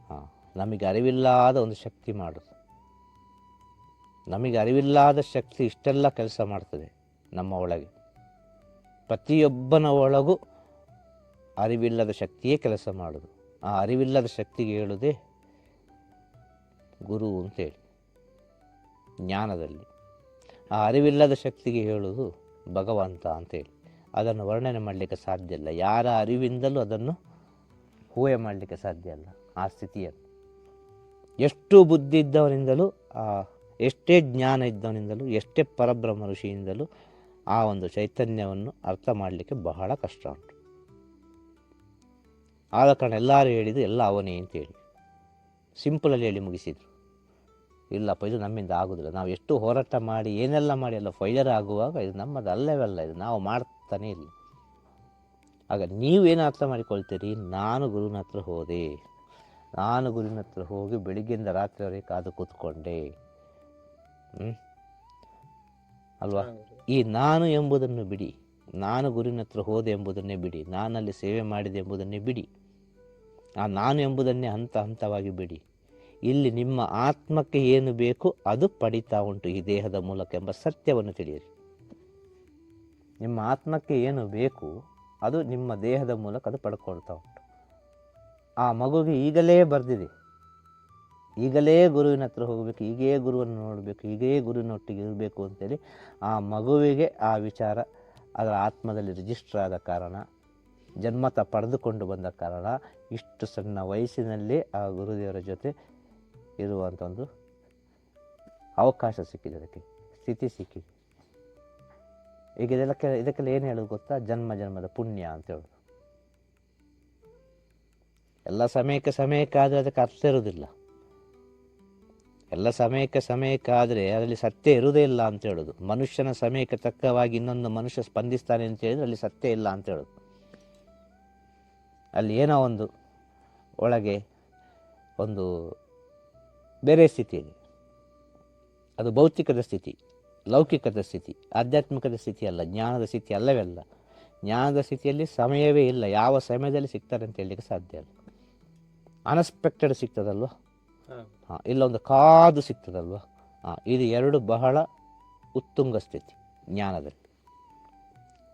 S1: ಹಾಂ ನಮಗೆ ಅರಿವಿಲ್ಲದ ಒಂದು ಶಕ್ತಿ ಮಾಡೋದು. ನಮಗೆ ಅರಿವಿಲ್ಲದ ಶಕ್ತಿ ಇಷ್ಟೆಲ್ಲ ಕೆಲಸ ಮಾಡ್ತದೆ ನಮ್ಮ ಒಳಗೆ. ಪ್ರತಿಯೊಬ್ಬನ ಒಳಗೂ ಅರಿವಿಲ್ಲದ ಶಕ್ತಿಯೇ ಕೆಲಸ ಮಾಡೋದು. ಆ ಅರಿವಿಲ್ಲದ ಶಕ್ತಿಗೆ ಹೇಳುವುದೇ ಗುರು ಅಂತೇಳಿ, ಜ್ಞಾನದಲ್ಲಿ. ಆ ಅರಿವಿಲ್ಲದ ಶಕ್ತಿಗೆ ಹೇಳುವುದು ಭಗವಂತ ಅಂತೇಳಿ. ಅದನ್ನು ವರ್ಣನೆ ಮಾಡಲಿಕ್ಕೆ ಸಾಧ್ಯ ಇಲ್ಲ. ಯಾರ ಅರಿವಿಂದಲೂ ಅದನ್ನು ಊಹೆ ಮಾಡಲಿಕ್ಕೆ ಸಾಧ್ಯ ಇಲ್ಲ. ಆ ಸ್ಥಿತಿಯನ್ನು ಎಷ್ಟು ಬುದ್ಧಿ ಇದ್ದವರಿಂದಲೂ ಆ ಎಷ್ಟೇ ಜ್ಞಾನ ಇದ್ದವನಿಂದಲೂ, ಎಷ್ಟೇ ಪರಬ್ರಹ್ಮ ಋಷಿಯಿಂದಲೂ ಆ ಒಂದು ಚೈತನ್ಯವನ್ನು ಅರ್ಥ ಮಾಡಲಿಕ್ಕೆ ಬಹಳ ಕಷ್ಟ ಉಂಟು. ಆದ ಕಾರಣ ಎಲ್ಲರೂ ಹೇಳಿದ್ದು ಎಲ್ಲ ಅವನೇ ಅಂತೇಳಿ ಸಿಂಪಲಲ್ಲಿ ಹೇಳಿ ಮುಗಿಸಿದರು. ಇಲ್ಲಪ್ಪ, ಇದು ನಮ್ಮಿಂದ ಆಗೋದಿಲ್ಲ. ನಾವು ಎಷ್ಟು ಹೋರಾಟ ಮಾಡಿ, ಏನೆಲ್ಲ ಮಾಡಿ, ಎಲ್ಲ ಫೈಲರ್ ಆಗುವಾಗ ಇದು ನಮ್ಮದು ಅಲ್ಲವಲ್ಲ, ಇದು ನಾವು ಮಾಡ್ತಾನೇ ಇಲ್ಲ. ಆಗ ನೀವೇನು ಅರ್ಥ ಮಾಡಿಕೊಳ್ತೀರಿ? ನಾನು ಗುರುವಿನ ಹತ್ರ ಹೋದೆ. ನಾನು ಗುರುವಿನ ಹತ್ರ ಹೋಗಿ ಬೆಳಿಗ್ಗೆಯಿಂದ ರಾತ್ರಿವರೆಗೆ ಕಾದು ಕೂತ್ಕೊಂಡೆ. ಅಲ್ವಾ? ಈ ನಾನು ಎಂಬುದನ್ನು ಬಿಡಿ. ನಾನು ಗುರುವಿನ ಹತ್ರ ಹೋದೆ ಎಂಬುದನ್ನೇ ಬಿಡಿ. ನಾನಲ್ಲಿ ಸೇವೆ ಮಾಡಿದೆ ಎಂಬುದನ್ನೇ ಬಿಡಿ. ಆ ನಾನು ಎಂಬುದನ್ನೇ ಹಂತ ಹಂತವಾಗಿ ಬಿಡಿ. ಇಲ್ಲಿ ನಿಮ್ಮ ಆತ್ಮಕ್ಕೆ ಏನು ಬೇಕು ಅದು ಪಡಿತಾ ಉಂಟು. ಈ ದೇಹದ ಮೂಲಕ ಎಂಬ ಸತ್ಯವನ್ನು ತಿಳಿಯಿರಿ. ನಿಮ್ಮ ಆತ್ಮಕ್ಕೆ ಏನು ಬೇಕು ಅದು ನಿಮ್ಮ ದೇಹದ ಮೂಲಕ ಅದು ಪಡ್ಕೊಳ್ತಾ ಉಂಟು. ಆ ಮಗುವಿಗೆ ಈಗಲೇ ಬರೆದಿದೆ. ಈಗಲೇ ಗುರುವಿನ ಹತ್ರ ಹೋಗಬೇಕು ಈಗೇ ಗುರುವನ್ನು ನೋಡಬೇಕು ಈಗೇ ಗುರುವಿನೊಟ್ಟಿಗೆ ಇರಬೇಕು ಅಂತೇಳಿ ಆ ಮಗುವಿಗೆ ಆ ವಿಚಾರ ಅದರ ಆತ್ಮದಲ್ಲಿ ರಿಜಿಸ್ಟರ್ ಆದ ಕಾರಣ, ಜನ್ಮತ ಪಡೆದುಕೊಂಡು ಬಂದ ಕಾರಣ ಇಷ್ಟು ಸಣ್ಣ ವಯಸ್ಸಿನಲ್ಲಿ ಆ ಗುರುದೇವರ ಜೊತೆ ಇರುವಂಥ ಒಂದು ಅವಕಾಶ ಸಿಕ್ಕಿದೆ ಅದಕ್ಕೆ, ಸ್ಥಿತಿ ಸಿಕ್ಕಿದೆ ಈಗ ಇದಕ್ಕೆ ಇದಕ್ಕೆಲ್ಲ ಏನು ಹೇಳೋದು ಗೊತ್ತಾ? ಜನ್ಮ ಜನ್ಮದ ಪುಣ್ಯ ಅಂತ ಹೇಳೋದು. ಎಲ್ಲ ಸಮಯಕ್ಕೆ ಸಮಯಕ್ಕಾದರೆ ಅದಕ್ಕೆ ಅರ್ಥ ಇರುವುದಿಲ್ಲ ಎಲ್ಲ ಸಮಯಕ್ಕೆ ಸಮಯಕ್ಕಾದರೆ ಅದರಲ್ಲಿ ಸತ್ಯ ಇರುವುದೇ ಇಲ್ಲ ಅಂತ ಹೇಳೋದು. ಮನುಷ್ಯನ ಸಮಯಕ್ಕೆ ತಕ್ಕವಾಗಿ ಇನ್ನೊಂದು ಮನುಷ್ಯ ಸ್ಪಂದಿಸ್ತಾನೆ ಅಂತ ಹೇಳಿದ್ರೆ ಅಲ್ಲಿ ಸತ್ಯ ಇಲ್ಲ ಅಂತ ಹೇಳೋದು. ಅಲ್ಲಿ ಏನೋ ಒಂದು ಒಳಗೆ ಒಂದು ಬೇರೆ ಸ್ಥಿತಿ ಇದೆ. ಅದು ಭೌತಿಕದ ಸ್ಥಿತಿ, ಲೌಕಿಕದ ಸ್ಥಿತಿ, ಆಧ್ಯಾತ್ಮಿಕದ ಸ್ಥಿತಿ ಅಲ್ಲ, ಜ್ಞಾನದ ಸ್ಥಿತಿ ಅಲ್ಲವೇ ಅಲ್ಲ. ಜ್ಞಾನದ ಸ್ಥಿತಿಯಲ್ಲಿ ಸಮಯವೇ ಇಲ್ಲ, ಯಾವ ಸಮಯದಲ್ಲಿ ಸಿಗ್ತಾರೆ ಅಂತ ಹೇಳಲಿಕ್ಕೆ ಸಾಧ್ಯ ಇಲ್ಲ. ಅನ್ಎಕ್ಸ್ಪೆಕ್ಟೆಡ್ ಸಿಗ್ತದಲ್ವ?
S2: ಹಾಂ,
S1: ಇಲ್ಲೊಂದು ಕಾದು ಸಿಗ್ತದಲ್ವ ಹಾಂ, ಇದು ಎರಡು ಬಹಳ ಉತ್ತುಂಗ ಸ್ಥಿತಿ ಜ್ಞಾನದಲ್ಲಿ.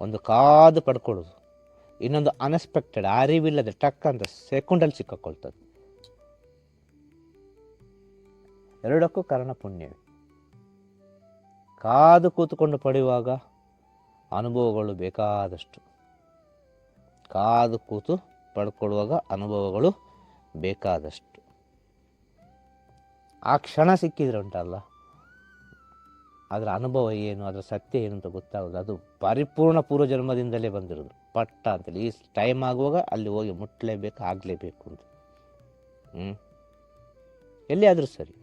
S1: ಒಂದು ಕಾದು ಪಡ್ಕೊಳ್ಳೋದು, ಇನ್ನೊಂದು ಅನ್ಎಕ್ಸ್ಪೆಕ್ಟೆಡ್ ಅರಿವಿಲ್ಲದೆ ಟಕ್ ಅಂತ ಸೆಕೆಂಡಲ್ಲಿ ಸಿಕ್ಕಾಕೊಳ್ತದೆ. ಎರಡಕ್ಕೂ ಕಾರಣ ಪುಣ್ಯವೇ. ಕಾದು ಕೂತುಕೊಂಡು ಪಡೆಯುವಾಗ ಅನುಭವಗಳು ಬೇಕಾದಷ್ಟು. ಕಾದು ಕೂತು ಪಡ್ಕೊಳ್ಳುವಾಗ ಅನುಭವಗಳು ಬೇಕಾದಷ್ಟು. ಆ ಕ್ಷಣ ಸಿಕ್ಕಿದ್ರೆ ಉಂಟಲ್ಲ ಅದರ ಅನುಭವ ಏನು, ಅದರ ಸತ್ಯ ಏನು ಅಂತ ಗೊತ್ತಾಗೋದು. ಅದು ಪರಿಪೂರ್ಣ ಪೂರ್ವಜನ್ಮದಿಂದಲೇ ಬಂದಿರೋದು. ಪಟ್ಟ ಅಂತೇಳಿ. ಈ ಟೈಮ್ ಆಗುವಾಗ ಅಲ್ಲಿ ಹೋಗಿ ಮುಟ್ಟಲೇಬೇಕು ಆಗಲೇಬೇಕು ಅಂತ. ಹ್ಞೂ ಎಲ್ಲಿ ಸರಿ.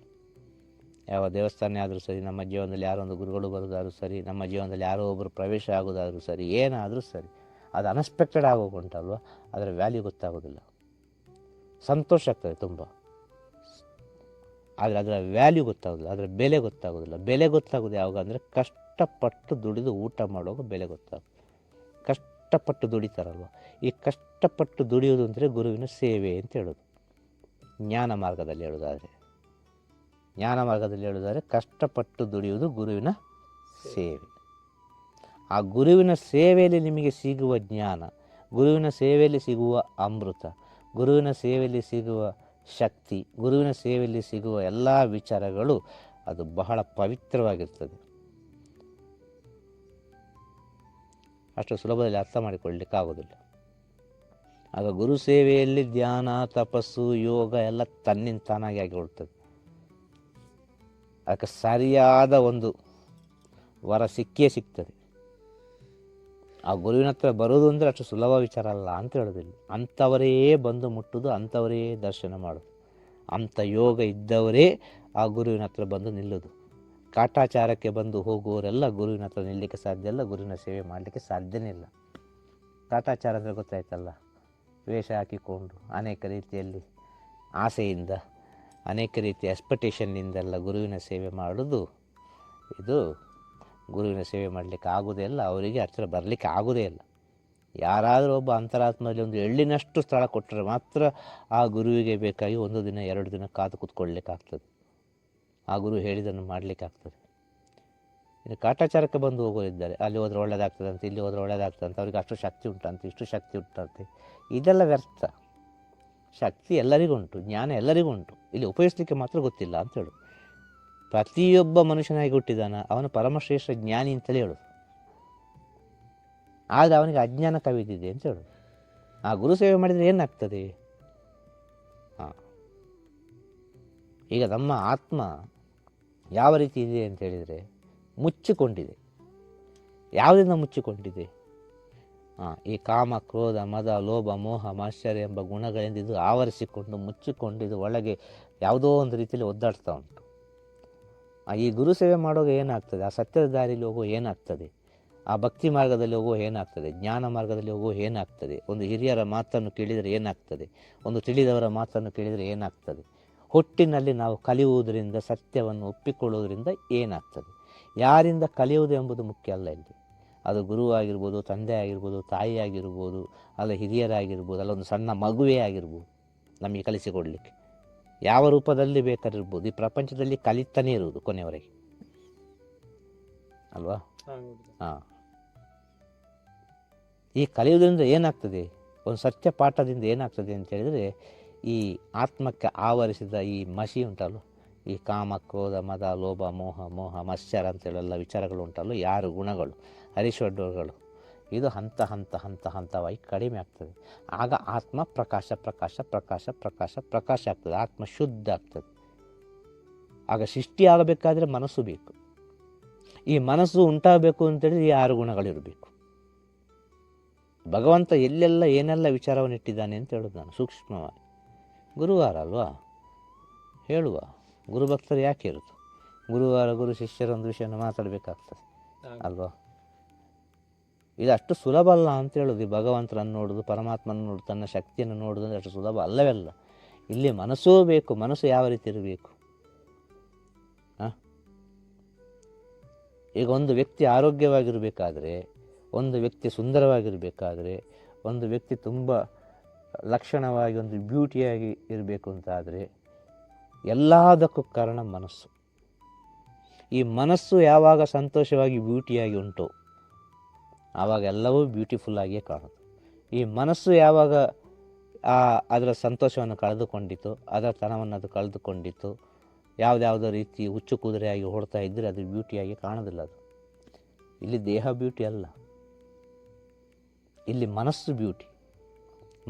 S1: ಯಾವ ದೇವಸ್ಥಾನ ಆದರೂ ಸರಿ, ನಮ್ಮ ಜೀವನದಲ್ಲಿ ಯಾರೋ ಒಂದು ಗುರುಗಳು ಬರೋದಾದ್ರೂ ಸರಿ, ನಮ್ಮ ಜೀವನದಲ್ಲಿ ಯಾರೋ ಒಬ್ಬರು ಪ್ರವೇಶ ಆಗೋದಾದರೂ ಸರಿ, ಏನಾದರೂ ಸರಿ. ಅದು ಅನ್ಎಕ್ಸ್ಪೆಕ್ಟೆಡ್ ಆಗೋಗುಂಟಲ್ವ? ಅದರ ವ್ಯಾಲ್ಯೂ ಗೊತ್ತಾಗೋದಿಲ್ಲ. ಸಂತೋಷ ಆಗ್ತದೆ ತುಂಬ. ಆದರೆ ಅದರ ವ್ಯಾಲ್ಯೂ ಗೊತ್ತಾಗೋದಿಲ್ಲ ಅದರ ಬೆಲೆ ಗೊತ್ತಾಗೋದಿಲ್ಲ. ಬೆಲೆ ಗೊತ್ತಾಗೋದು ಯಾವಾಗ ಅಂದರೆ ಕಷ್ಟಪಟ್ಟು ದುಡಿದು ಊಟ ಮಾಡುವಾಗ ಬೆಲೆ ಗೊತ್ತಾಗುತ್ತೆ. ಕಷ್ಟಪಟ್ಟು ದುಡಿತಾರಲ್ವ? ಈ ಕಷ್ಟಪಟ್ಟು ದುಡಿಯೋದು ಅಂದರೆ ಗುರುವಿನ ಸೇವೆ ಅಂತ ಹೇಳೋದು. ಜ್ಞಾನ ಮಾರ್ಗದಲ್ಲಿ ಹೇಳೋದಾದರೆ. ಜ್ಞಾನ ಮಾರ್ಗದಲ್ಲಿ ಹೇಳೋದಾದರೆ ಕಷ್ಟಪಟ್ಟು ದುಡಿಯುವುದು ಗುರುವಿನ ಸೇವೆ. ಆ ಗುರುವಿನ ಸೇವೆಯಲ್ಲಿ ನಿಮಗೆ ಸಿಗುವ ಜ್ಞಾನ, ಗುರುವಿನ ಸೇವೆಯಲ್ಲಿ ಸಿಗುವ ಅಮೃತ, ಗುರುವಿನ ಸೇವೆಯಲ್ಲಿ ಸಿಗುವ ಶಕ್ತಿ, ಗುರುವಿನ ಸೇವೆಯಲ್ಲಿ ಸಿಗುವ ಎಲ್ಲ ವಿಚಾರಗಳು ಅದು ಬಹಳ ಪವಿತ್ರವಾಗಿರ್ತದೆ. ಅಷ್ಟು ಸುಲಭದಲ್ಲಿ ಅರ್ಥ ಮಾಡಿಕೊಳ್ಳಲಿಕ್ಕೆ ಆಗೋದಿಲ್ಲ. ಆಗ ಗುರು ಸೇವೆಯಲ್ಲಿ ಧ್ಯಾನ, ತಪಸ್ಸು, ಯೋಗ ಎಲ್ಲ ತನ್ನಿಂದ ತಾನಾಗಿ ಆಗಿಕೊಳ್ತದೆ ಅದಕ್ಕೆ ಸರಿಯಾದ ಒಂದು ವರ ಸಿಕ್ಕೇ ಸಿಗ್ತದೆ. ಆ ಗುರುವಿನ ಹತ್ರ ಬರೋದು ಅಂದರೆ ಅಷ್ಟು ಸುಲಭ ವಿಚಾರ ಅಲ್ಲ ಅಂತ ಹೇಳೋದಿಲ್ಲ. ಅಂಥವರೇ ಬಂದು ಮುಟ್ಟುದು ಅಂಥವರೇ ದರ್ಶನ ಮಾಡೋದು. ಅಂಥ ಯೋಗ ಇದ್ದವರೇ ಆ ಗುರುವಿನ ಹತ್ರ ಬಂದು ನಿಲ್ಲೋದು. ಕಾಟಾಚಾರಕ್ಕೆ ಬಂದು ಹೋಗುವವರೆಲ್ಲ ಗುರುವಿನ ಹತ್ರ ನಿಲ್ಲಲಿಕ್ಕೆ ಸಾಧ್ಯ ಇಲ್ಲ, ಗುರುವಿನ ಸೇವೆ ಮಾಡಲಿಕ್ಕೆ ಸಾಧ್ಯನೇ ಇಲ್ಲ. ಕಾಟಾಚಾರ ಅಂದರೆ ಗೊತ್ತಾಯ್ತಲ್ಲ? ವೇಷ ಹಾಕಿಕೊಂಡು ಅನೇಕ ರೀತಿಯಲ್ಲಿ ಆಸೆಯಿಂದ, ಅನೇಕ ರೀತಿಯ ಎಕ್ಸ್ಪೆಕ್ಟೇಷನ್ನಿಂದೆಲ್ಲ ಗುರುವಿನ ಸೇವೆ ಮಾಡೋದು. ಇದು ಗುರುವಿನ ಸೇವೆ ಮಾಡಲಿಕ್ಕೆ ಆಗೋದೇ ಇಲ್ಲ, ಅವರಿಗೆ ಹತ್ತಿರ ಬರಲಿಕ್ಕೆ ಆಗೋದೇ ಇಲ್ಲ. ಯಾರಾದರೂ ಒಬ್ಬ ಅಂತರಾತ್ಮದಲ್ಲಿ ಒಂದು ಎಳ್ಳಿನಷ್ಟು ಸ್ಥಳ ಕೊಟ್ಟರೆ ಮಾತ್ರ ಆ ಗುರುವಿಗೆ ಬೇಕಾಗಿ ಒಂದು ದಿನ, ಎರಡು ದಿನ ಕಾದು ಕೂತ್ಕೊಳ್ಳಿಕ್ಕಾಗ್ತದೆ. ಆ ಗುರು ಹೇಳಿದ್ದನ್ನು ಮಾಡಲಿಕ್ಕಾಗ್ತದೆ. ಇನ್ನು ಕಾಟಾಚಾರಕ್ಕೆ ಬಂದು ಹೋಗೋರಿದ್ದಾರೆ. ಅಲ್ಲಿ ಹೋದ್ರೆ ಒಳ್ಳೆಯದಾಗ್ತದಂತೆ ಇಲ್ಲಿ ಹೋದ್ರೆ ಅಂತ, ಅವ್ರಿಗೆ ಅಷ್ಟು ಶಕ್ತಿ ಉಂಟಂತೆ ಇಷ್ಟು ಶಕ್ತಿ ಉಂಟಂತೆ ಇದೆಲ್ಲ ವ್ಯರ್ಥ. ಶಕ್ತಿ ಎಲ್ಲರಿಗೂ ಉಂಟು ಜ್ಞಾನ ಎಲ್ಲರಿಗೂ ಉಂಟು ಇಲ್ಲಿ ಉಪಯೋಗಿಸ್ಲಿಕ್ಕೆ ಮಾತ್ರ ಗೊತ್ತಿಲ್ಲ ಅಂತ ಹೇಳು ಪ್ರತಿಯೊಬ್ಬ ಮನುಷ್ಯನಾಗಿ ಹುಟ್ಟಿದಾನ, ಅವನು ಪರಮಶ್ರೇಷ್ಠ ಜ್ಞಾನಿ ಅಂತಲೇ ಹೇಳೋದು. ಆದರೆ ಅವನಿಗೆ ಅಜ್ಞಾನ ಕವಿದಿದೆ ಅಂತ ಹೇಳು ಆ ಗುರು ಸೇವೆ ಮಾಡಿದರೆ ಏನಾಗ್ತದೆ? ಹಾಂ. ಈಗ ನಮ್ಮ ಆತ್ಮ ಯಾವ ರೀತಿ ಇದೆ ಅಂತ ಹೇಳಿದರೆ ಮುಚ್ಚಿಕೊಂಡಿದೆ. ಯಾವುದರಿಂದ ಮುಚ್ಚಿಕೊಂಡಿದೆ? ಹಾಂ, ಈ ಕಾಮ, ಕ್ರೋಧ, ಮದ, ಲೋಭ, ಮೋಹ, ಮಾಶ್ಚರ್ಯ ಎಂಬ ಗುಣಗಳಿಂದ ಇದು ಆವರಿಸಿಕೊಂಡು, ಮುಚ್ಚಿಕೊಂಡು ಒಳಗೆ ಯಾವುದೋ ಒಂದು ರೀತಿಯಲ್ಲಿ ಒದ್ದಾಡ್ತಾ ಉಂಟು. ಈ ಗುರು ಸೇವೆ ಮಾಡುವಾಗ ಏನಾಗ್ತದೆ? ಆ ಸತ್ಯದ ದಾರಿಯಲ್ಲಿ ಹೋಗೋ ಏನಾಗ್ತದೆ? ಆ ಭಕ್ತಿ ಮಾರ್ಗದಲ್ಲಿ ಹೋಗೋ ಏನಾಗ್ತದೆ? ಜ್ಞಾನ ಮಾರ್ಗದಲ್ಲಿ ಹೋಗೋ ಏನಾಗ್ತದೆ? ಒಂದು ಹಿರಿಯರ ಮಾತನ್ನು ಕೇಳಿದರೆ ಏನಾಗ್ತದೆ? ಒಂದು ತಿಳಿದವರ ಮಾತನ್ನು ಕೇಳಿದರೆ ಏನಾಗ್ತದೆ? ಹುಟ್ಟಿನಲ್ಲಿ ನಾವು ಕಲಿಯುವುದರಿಂದ, ಸತ್ಯವನ್ನು ಒಪ್ಪಿಕೊಳ್ಳುವುದರಿಂದ ಏನಾಗ್ತದೆ? ಯಾರಿಂದ ಕಲಿಯುವುದು ಎಂಬುದು ಮುಖ್ಯ ಅಲ್ಲ ಇಲ್ಲಿ. ಅದು ಗುರು ಆಗಿರ್ಬೋದು, ತಂದೆ ಆಗಿರ್ಬೋದು, ತಾಯಿ ಆಗಿರ್ಬೋದು, ಅಲ್ಲ ಹಿರಿಯರಾಗಿರ್ಬೋದು, ಅಲ್ಲ ಒಂದು ಸಣ್ಣ ಮಗುವೇ ಆಗಿರ್ಬೋದು ನಮಗೆ ಕಲಿಸಿಕೊಡಲಿಕ್ಕೆ. ಯಾವ ರೂಪದಲ್ಲಿ ಬೇಕಾದಿರ್ಬೋದು. ಈ ಪ್ರಪಂಚದಲ್ಲಿ ಕಲಿತಾನೇ ಇರುವುದು ಕೊನೆಯವರೆಗೆ. ಅಲ್ವಾ?
S2: ಹಾಂ.
S1: ಈ ಕಲಿಯುವುದರಿಂದ ಏನಾಗ್ತದೆ? ಒಂದು ಸತ್ಯ ಪಾಠದಿಂದ ಏನಾಗ್ತದೆ ಅಂತ ಹೇಳಿದ್ರೆ ಈ ಆತ್ಮಕ್ಕೆ ಆವರಿಸಿದ ಈ ಮಸಿ ಉಂಟಲ್ಲ ಈ ಕಾಮ ಕ್ರೋಧ ಮದ ಲೋಭ ಮೋಹ ಮೋಹ ಮತ್ಸರ ಅಂತೇಳೆಲ್ಲ ವಿಚಾರಗಳು ಉಂಟಲ್ಲ ಯಾರು ಗುಣಗಳು? ಹರಿಶ್ವಡ್ಡಗಳು ಇದು ಹಂತ ಹಂತ ಹಂತ ಹಂತವಾಗಿ ಕಡಿಮೆ ಆಗ್ತದೆ. ಆಗ ಆತ್ಮ ಪ್ರಕಾಶ ಪ್ರಕಾಶ ಪ್ರಕಾಶ ಪ್ರಕಾಶ ಪ್ರಕಾಶ ಆಗ್ತದೆ. ಆತ್ಮ ಶುದ್ಧ ಆಗ್ತದೆ. ಆಗ ಸೃಷ್ಟಿ ಆಗಬೇಕಾದ್ರೆ ಮನಸ್ಸು ಬೇಕು. ಈ ಮನಸ್ಸು ಉಂಟಾಗಬೇಕು ಅಂತೇಳಿದ್ರೆ ಈ ಆರು ಗುಣಗಳಿರಬೇಕು. ಭಗವಂತ ಎಲ್ಲೆಲ್ಲ ಏನೆಲ್ಲ ವಿಚಾರವನ್ನು ಇಟ್ಟಿದ್ದಾನೆ ಅಂತ ಹೇಳೋದು ನಾನು ಸೂಕ್ಷ್ಮವಾಗಿ. ಗುರುವಾರ ಅಲ್ವಾ? ಹೇಳುವ. ಗುರುಭಕ್ತರು ಯಾಕೆ ಇರೋದು? ಗುರುವಾರ ಗುರು ಶಿಷ್ಯರೊಂದು ವಿಷಯವನ್ನು ಮಾತಾಡಬೇಕಾಗ್ತದೆ. ಅಲ್ವಾ? ಇದು ಅಷ್ಟು ಸುಲಭ ಅಲ್ಲ ಅಂತ ಹೇಳೋದು. ಈ ಭಗವಂತನನ್ನು ನೋಡೋದು ಪರಮಾತ್ಮನ ನೋಡೋದು, ತನ್ನ ಶಕ್ತಿಯನ್ನು ನೋಡೋದು ಅಂದರೆ ಅಷ್ಟು ಸುಲಭ ಅಲ್ಲವೇ ಅಲ್ಲ ಇಲ್ಲಿ ಮನಸ್ಸೂ ಬೇಕು, ಮನಸ್ಸು ಯಾವ ರೀತಿ ಇರಬೇಕು? ಈಗ ಒಂದು ವ್ಯಕ್ತಿ ಆರೋಗ್ಯವಾಗಿರಬೇಕಾದ್ರೆ, ಒಂದು ವ್ಯಕ್ತಿ ಸುಂದರವಾಗಿರಬೇಕಾದ್ರೆ, ಒಂದು ವ್ಯಕ್ತಿ ತುಂಬ ಲಕ್ಷಣವಾಗಿ, ಒಂದು ಬ್ಯೂಟಿಯಾಗಿ ಇರಬೇಕು ಅಂತಾದರೆ, ಎಲ್ಲದಕ್ಕೂ ಕಾರಣ ಮನಸ್ಸು. ಈ ಮನಸ್ಸು ಯಾವಾಗ ಸಂತೋಷವಾಗಿ, ಬ್ಯೂಟಿಯಾಗಿ ಉಂಟು? ಆವಾಗ ಎಲ್ಲವೂ ಬ್ಯೂಟಿಫುಲ್ ಆಗಿಯೇ ಕಾಣುತ್ತೆ. ಈ ಮನಸ್ಸು ಯಾವಾಗ ಅದರ ಸಂತೋಷವನ್ನು ಕಳೆದುಕೊಂಡಿತು ಅದರ ತನವನ್ನು ಅದು ಕಳೆದುಕೊಂಡಿತ್ತು, ಯಾವುದ್ಯಾವುದೋ ರೀತಿ ಹುಚ್ಚು ಕುದುರೆಯಾಗಿ ಓಡ್ತಾ ಇದ್ದರೆ ಅದು ಬ್ಯೂಟಿಯಾಗಿ ಕಾಣೋದಿಲ್ಲ ಅದು. ಇಲ್ಲಿ ದೇಹ ಬ್ಯೂಟಿ ಅಲ್ಲ. ಇಲ್ಲಿ ಮನಸ್ಸು ಬ್ಯೂಟಿ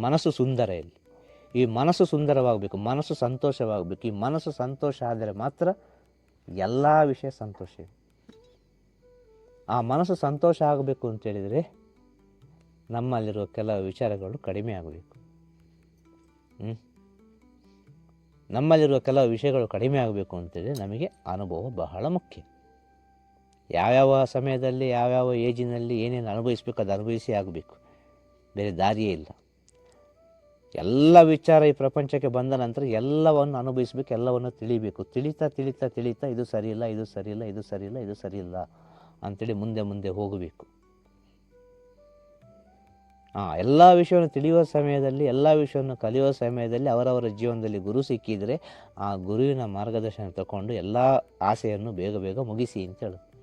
S1: ಮನಸ್ಸು ಸುಂದರ ಇಲ್ಲಿ. ಈ ಮನಸ್ಸು ಸುಂದರವಾಗಬೇಕು, ಮನಸ್ಸು ಸಂತೋಷವಾಗಬೇಕು. ಈ ಮನಸ್ಸು ಸಂತೋಷ ಆದರೆ ಮಾತ್ರ ಎಲ್ಲ ವಿಷಯ ಸಂತೋಷ ಆ ಮನಸ್ಸು ಸಂತೋಷ ಆಗಬೇಕು ಅಂತೇಳಿದರೆ ನಮ್ಮಲ್ಲಿರುವ ಕೆಲವು ವಿಚಾರಗಳು ಕಡಿಮೆ ಆಗಬೇಕು. ಹ್ಞೂ ನಮ್ಮಲ್ಲಿರುವ ಕೆಲವು ವಿಷಯಗಳು ಕಡಿಮೆ ಆಗಬೇಕು ಅಂತೇಳಿ ನಮಗೆ ಅನುಭವ ಬಹಳ ಮುಖ್ಯ. ಯಾವ್ಯಾವ ಸಮಯದಲ್ಲಿ, ಯಾವ್ಯಾವ ಏಜಿನಲ್ಲಿ ಏನೇನು ಅನುಭವಿಸ್ಬೇಕು ಅದು ಅನುಭವಿಸಿ ಆಗಬೇಕು. ಬೇರೆ ದಾರಿಯೇ ಇಲ್ಲ. ಎಲ್ಲ ವಿಚಾರ ಈ ಪ್ರಪಂಚಕ್ಕೆ ಬಂದ ನಂತರ ಎಲ್ಲವನ್ನು ಅನುಭವಿಸ್ಬೇಕು, ಎಲ್ಲವನ್ನು ತಿಳಿಬೇಕು. ತಿಳಿತಾ ತಿಳಿತಾ ತಿಳಿತಾ, ಇದು ಸರಿಯಿಲ್ಲ ಇದು ಸರಿಯಿಲ್ಲ ಇದು ಸರಿಯಿಲ್ಲ ಇದು ಸರಿಯಿಲ್ಲ. ಅಂಥೇಳಿ ಮುಂದೆ ಮುಂದೆ ಹೋಗಬೇಕು. ಹಾಂ ಎಲ್ಲ ವಿಷಯವನ್ನು ತಿಳಿಯುವ ಸಮಯದಲ್ಲಿ, ಎಲ್ಲ ವಿಷಯವನ್ನು ಕಲಿಯುವ ಸಮಯದಲ್ಲಿ ಅವರವರ ಜೀವನದಲ್ಲಿ ಗುರು ಸಿಕ್ಕಿದರೆ ಆ ಗುರುವಿನ ಮಾರ್ಗದರ್ಶನ ತಗೊಂಡು ಎಲ್ಲ ಆಸೆಯನ್ನು ಬೇಗ ಬೇಗ ಮುಗಿಸಿ ಅಂತ ಹೇಳುತ್ತೆ.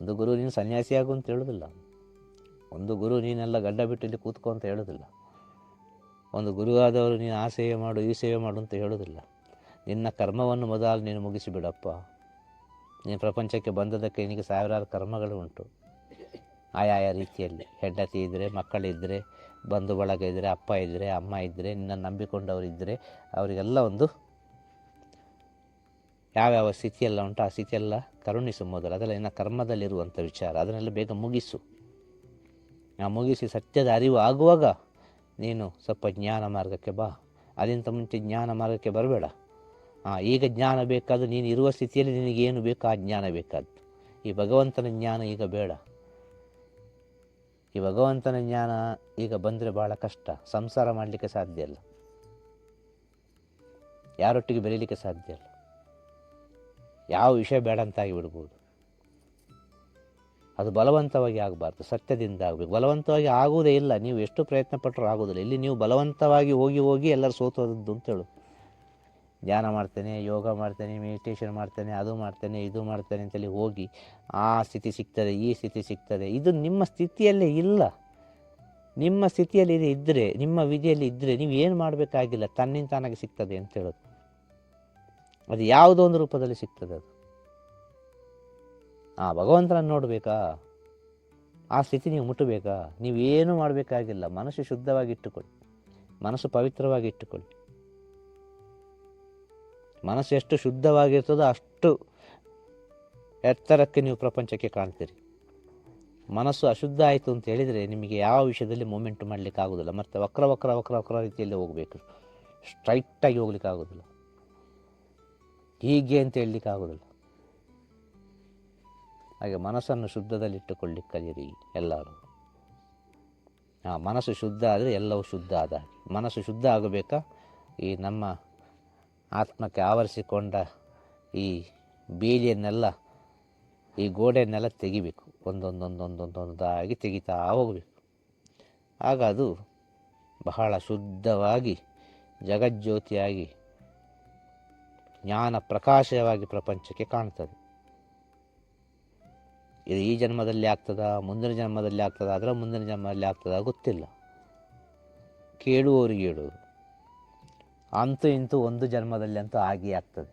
S1: ಒಂದು ಗುರು ನೀನು ಸನ್ಯಾಸಿಯಾಗು ಅಂತ ಹೇಳೋದಿಲ್ಲ. ಒಂದು ಗುರು ನೀನೆಲ್ಲ ಗಡ್ಡ ಬಿಟ್ಟು ಇಲ್ಲಿ ಕೂತ್ಕೊ ಅಂತ ಹೇಳೋದಿಲ್ಲ. ಒಂದು ಗುರುವಾದವರು ನೀನು ಆ ಸೇವೆ ಮಾಡು, ಈ ಸೇವೆ ಮಾಡು ಅಂತ ಹೇಳೋದಿಲ್ಲ. ನಿನ್ನ ಕರ್ಮವನ್ನು ಮೊದಲು ನೀನು ಮುಗಿಸಿಬಿಡಪ್ಪ ನೀನು ಪ್ರಪಂಚಕ್ಕೆ ಬಂದದಕ್ಕೆ ನಿನಗೆ ಸಾವಿರಾರು ಕರ್ಮಗಳು ಉಂಟು. ಆಯಾಯ ರೀತಿಯಲ್ಲಿ ಹೆಂಡತಿ ಇದ್ದರೆ ಮಕ್ಕಳಿದ್ದರೆ ಬಂಧು ಬಳಗ ಇದ್ದರೆ ಅಪ್ಪ ಇದ್ದರೆ ಅಮ್ಮ ಇದ್ದರೆ ನಿನ್ನನ್ನು ನಂಬಿಕೊಂಡವರು ಇದ್ದರೆ ಅವರಿಗೆಲ್ಲ ಒಂದು ಯಾವ್ಯಾವ ಸ್ಥಿತಿಯೆಲ್ಲ ಉಂಟು, ಆ ಸ್ಥಿತಿಯೆಲ್ಲ ಕರುಣಿಸು ಮೊದಲು. ಅದೆಲ್ಲ ನಿನ್ನ ಕರ್ಮದಲ್ಲಿರುವಂಥ ವಿಚಾರ. ಅದನ್ನೆಲ್ಲ ಬೇಗ ಮುಗಿಸು. ಆ ಮುಗಿಸಿ ಸತ್ಯದ ಅರಿವು ಆಗುವಾಗ ನೀನು ಸ್ವಲ್ಪ ಜ್ಞಾನ ಮಾರ್ಗಕ್ಕೆ ಬಾ. ಅದಿಂತ ಮುಂಚೆ ಜ್ಞಾನ ಮಾರ್ಗಕ್ಕೆ ಬರಬೇಡ. ಈಗ ಜ್ಞಾನ ಬೇಕಾದ ನೀನು ಇರುವ ಸ್ಥಿತಿಯಲ್ಲಿ ನಿನಗೇನು ಬೇಕೋ ಆ ಜ್ಞಾನ ಬೇಕಾದ್ದು. ಈ ಭಗವಂತನ ಜ್ಞಾನ ಈಗ ಬೇಡ. ಈ ಭಗವಂತನ ಜ್ಞಾನ ಈಗ ಬಂದರೆ ಭಾಳ ಕಷ್ಟ. ಸಂಸಾರ ಮಾಡಲಿಕ್ಕೆ ಸಾಧ್ಯ ಇಲ್ಲ. ಯಾರೊಟ್ಟಿಗೆ ಬೆರೀಲಿಕ್ಕೆ ಸಾಧ್ಯ ಇಲ್ಲ. ಯಾವ ವಿಷಯ ಬೇಡ ಅಂತಾಗಿ ಬಿಡ್ಬೋದು. ಅದು ಬಲವಂತವಾಗಿ ಆಗಬಾರ್ದು, ಸತ್ಯದಿಂದ ಆಗಬೇಕು. ಬಲವಂತವಾಗಿ ಆಗುವುದೇ ಇಲ್ಲ. ನೀವು ಎಷ್ಟು ಪ್ರಯತ್ನ ಪಟ್ಟರೂ ಆಗೋದಿಲ್ಲ ಇಲ್ಲಿ ನೀವು ಬಲವಂತವಾಗಿ ಹೋಗಿ ಹೋಗಿ ಎಲ್ಲರೂ ಸೋತೋದದ್ದು ಅಂತೇಳು ಧ್ಯಾನ ಮಾಡ್ತೇನೆ, ಯೋಗ ಮಾಡ್ತೇನೆ ಮೆಡಿಟೇಷನ್ ಮಾಡ್ತೇನೆ, ಅದು ಮಾಡ್ತೇನೆ, ಇದು ಮಾಡ್ತೇನೆ ಅಂತೇಳಿ ಹೋಗಿ ಆ ಸ್ಥಿತಿ ಸಿಗ್ತದೆ, ಈ ಸ್ಥಿತಿ ಸಿಗ್ತದೆ. ಇದು ನಿಮ್ಮ ಸ್ಥಿತಿಯಲ್ಲೇ ಇಲ್ಲ. ನಿಮ್ಮ ಸ್ಥಿತಿಯಲ್ಲಿ ಇದು ಇದ್ದರೆ ನಿಮ್ಮ ವಿಧಿಯಲ್ಲಿ ಇದ್ದರೆ ನೀವು ಏನು ಮಾಡಬೇಕಾಗಿಲ್ಲ, ತನ್ನಿಂದ ತಾನಾಗಿ ಸಿಗ್ತದೆ ಅಂತ ಹೇಳೋದು. ಅದು ಯಾವುದೋ ಒಂದು ರೂಪದಲ್ಲಿ ಸಿಗ್ತದೆ ಅದು. ಆ ಭಗವಂತನನ್ನು ನೋಡಬೇಕಾ? ಆ ಸ್ಥಿತಿ ನೀವು ಮುಟ್ಟಬೇಕಾ? ನೀವೇನು ಮಾಡಬೇಕಾಗಿಲ್ಲ, ಮನಸ್ಸು ಶುದ್ಧವಾಗಿ ಇಟ್ಟುಕೊಳ್ಳಿ. ಮನಸ್ಸು ಪವಿತ್ರವಾಗಿ ಇಟ್ಟುಕೊಳ್ಳಿ. ಮನಸ್ಸು ಎಷ್ಟು ಶುದ್ಧವಾಗಿರ್ತದೋ ಅಷ್ಟು ಎತ್ತರಕ್ಕೆ ನೀವು ಪ್ರಪಂಚಕ್ಕೆ ಕಾಣ್ತೀರಿ. ಮನಸ್ಸು ಅಶುದ್ಧ ಆಯಿತು ಅಂತ ಹೇಳಿದರೆ ನಿಮಗೆ ಯಾವ ವಿಷಯದಲ್ಲಿ ಮೂಮೆಂಟ್ ಮಾಡಲಿಕ್ಕೆ ಆಗೋದಿಲ್ಲ. ಮತ್ತು ವಕ್ರ ವಕ್ರ ವಕ್ರ ವಕ್ರ ರೀತಿಯಲ್ಲಿ ಹೋಗಬೇಕು. ಸ್ಟ್ರೈಟಾಗಿ ಹೋಗ್ಲಿಕ್ಕೆ ಆಗೋದಿಲ್ಲ. ಹೀಗೆ ಅಂತ ಹೇಳಲಿಕ್ಕೆ ಆಗೋದಿಲ್ಲ. ಹಾಗೆ ಮನಸ್ಸನ್ನು ಶುದ್ಧದಲ್ಲಿಟ್ಟುಕೊಳ್ಳಿಕ್ಕೆ ಕಲಿಯಿರಿ ಎಲ್ಲರೂ. ಹಾಂ ಮನಸ್ಸು ಶುದ್ಧ ಆದರೆ ಎಲ್ಲವೂ ಶುದ್ಧ ಆದ ಹಾಗೆ. ಮನಸ್ಸು ಶುದ್ಧ ಆಗಬೇಕಾ? ಈ ನಮ್ಮ ಆತ್ಮಕ್ಕೆ ಆವರಿಸಿಕೊಂಡ ಈ ಬೇಲಿಯನ್ನೆಲ್ಲ ಈ ಗೋಡೆಯನ್ನೆಲ್ಲ ತೆಗಿಬೇಕು. ಒಂದೊಂದೊಂದೊಂದೊಂದೊಂದಾಗಿ ತೆಗಿತಾ ಹೋಗಬೇಕು. ಆಗ ಅದು ಬಹಳ ಶುದ್ಧವಾಗಿ, ಜಗಜ್ಯೋತಿಯಾಗಿ, ಜ್ಞಾನ ಪ್ರಕಾಶವಾಗಿ ಪ್ರಪಂಚಕ್ಕೆ ಕಾಣ್ತದೆ ಇದು ಈ ಜನ್ಮದಲ್ಲಿ ಆಗ್ತದ, ಮುಂದಿನ ಜನ್ಮದಲ್ಲಿ ಆಗ್ತದ, ಅದರ ಮುಂದಿನ ಜನ್ಮದಲ್ಲಿ ಆಗ್ತದ ಗೊತ್ತಿಲ್ಲ. ಕೇಳುವವರಿಗೆ ಅಂತೂ ಇಂತೂ ಒಂದು ಜನ್ಮದಲ್ಲಿ ಅಂತೂ ಆಗಿಯೇ ಆಗ್ತದೆ.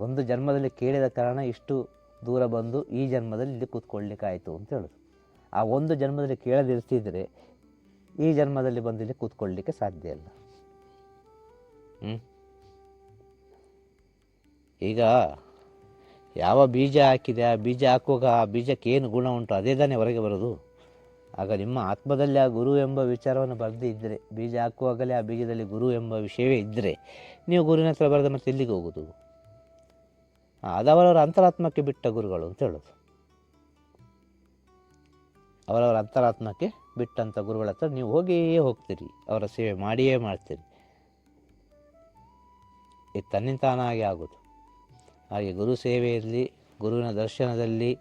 S1: ಒಂದು ಜನ್ಮದಲ್ಲಿ ಕೇಳಿದ ಕಾರಣ ಇಷ್ಟು ದೂರ ಬಂದು ಈ ಜನ್ಮದಲ್ಲಿ ಇಲ್ಲಿ ಕೂತ್ಕೊಳ್ಳಿಕ್ಕಾಯಿತು ಅಂತ ಹೇಳೋದು. ಆ ಒಂದು ಜನ್ಮದಲ್ಲಿ ಕೇಳದಿರ್ತಿದ್ರೆ ಈ ಜನ್ಮದಲ್ಲಿ ಬಂದು ಇಲ್ಲಿ ಕೂತ್ಕೊಳ್ಳಿಕ್ಕೆ ಸಾಧ್ಯ ಇಲ್ಲ. ಈಗ ಯಾವ ಬೀಜ ಹಾಕಿದೆ, ಆ ಬೀಜ ಹಾಕುವಾಗ ಆ ಬೀಜಕ್ಕೆ ಏನು ಗುಣ ಉಂಟು? ಅದೇ ತಾನೇ ಹೊರಗೆ ಬರೋದು. ಆಗ ನಿಮ್ಮ ಆತ್ಮದಲ್ಲಿ ಆ ಗುರು ಎಂಬ ವಿಚಾರವನ್ನು ಬರೆದೇ ಇದ್ದರೆ, ಬೀಜ ಹಾಕುವಾಗಲೇ ಆ ಬೀಜದಲ್ಲಿ ಗುರು ಎಂಬ ವಿಷಯವೇ ಇದ್ದರೆ, ನೀವು ಗುರುವಿನ ಹತ್ರ ಬರೆದ ಮತ್ತೆ ಎಲ್ಲಿಗೆ ಹೋಗೋದು? ಅದವರವರ ಅಂತರಾತ್ಮಕ್ಕೆ ಬಿಟ್ಟ ಗುರುಗಳು ಅಂತ ಹೇಳೋದು. ಅವರವರ ಅಂತರಾತ್ಮಕ್ಕೆ ಬಿಟ್ಟಂಥ ಗುರುಗಳ ಹತ್ರ ನೀವು ಹೋಗಿಯೇ ಹೋಗ್ತೀರಿ, ಅವರ ಸೇವೆ ಮಾಡಿಯೇ ಮಾಡ್ತೀರಿ. ಇದು ತನ್ನಿಂತಾನಾಗಿ ಆಗೋದು. ಹಾಗೆ ಗುರು ಸೇವೆಯಲ್ಲಿ, ಗುರುವಿನ ದರ್ಶನದಲ್ಲಿ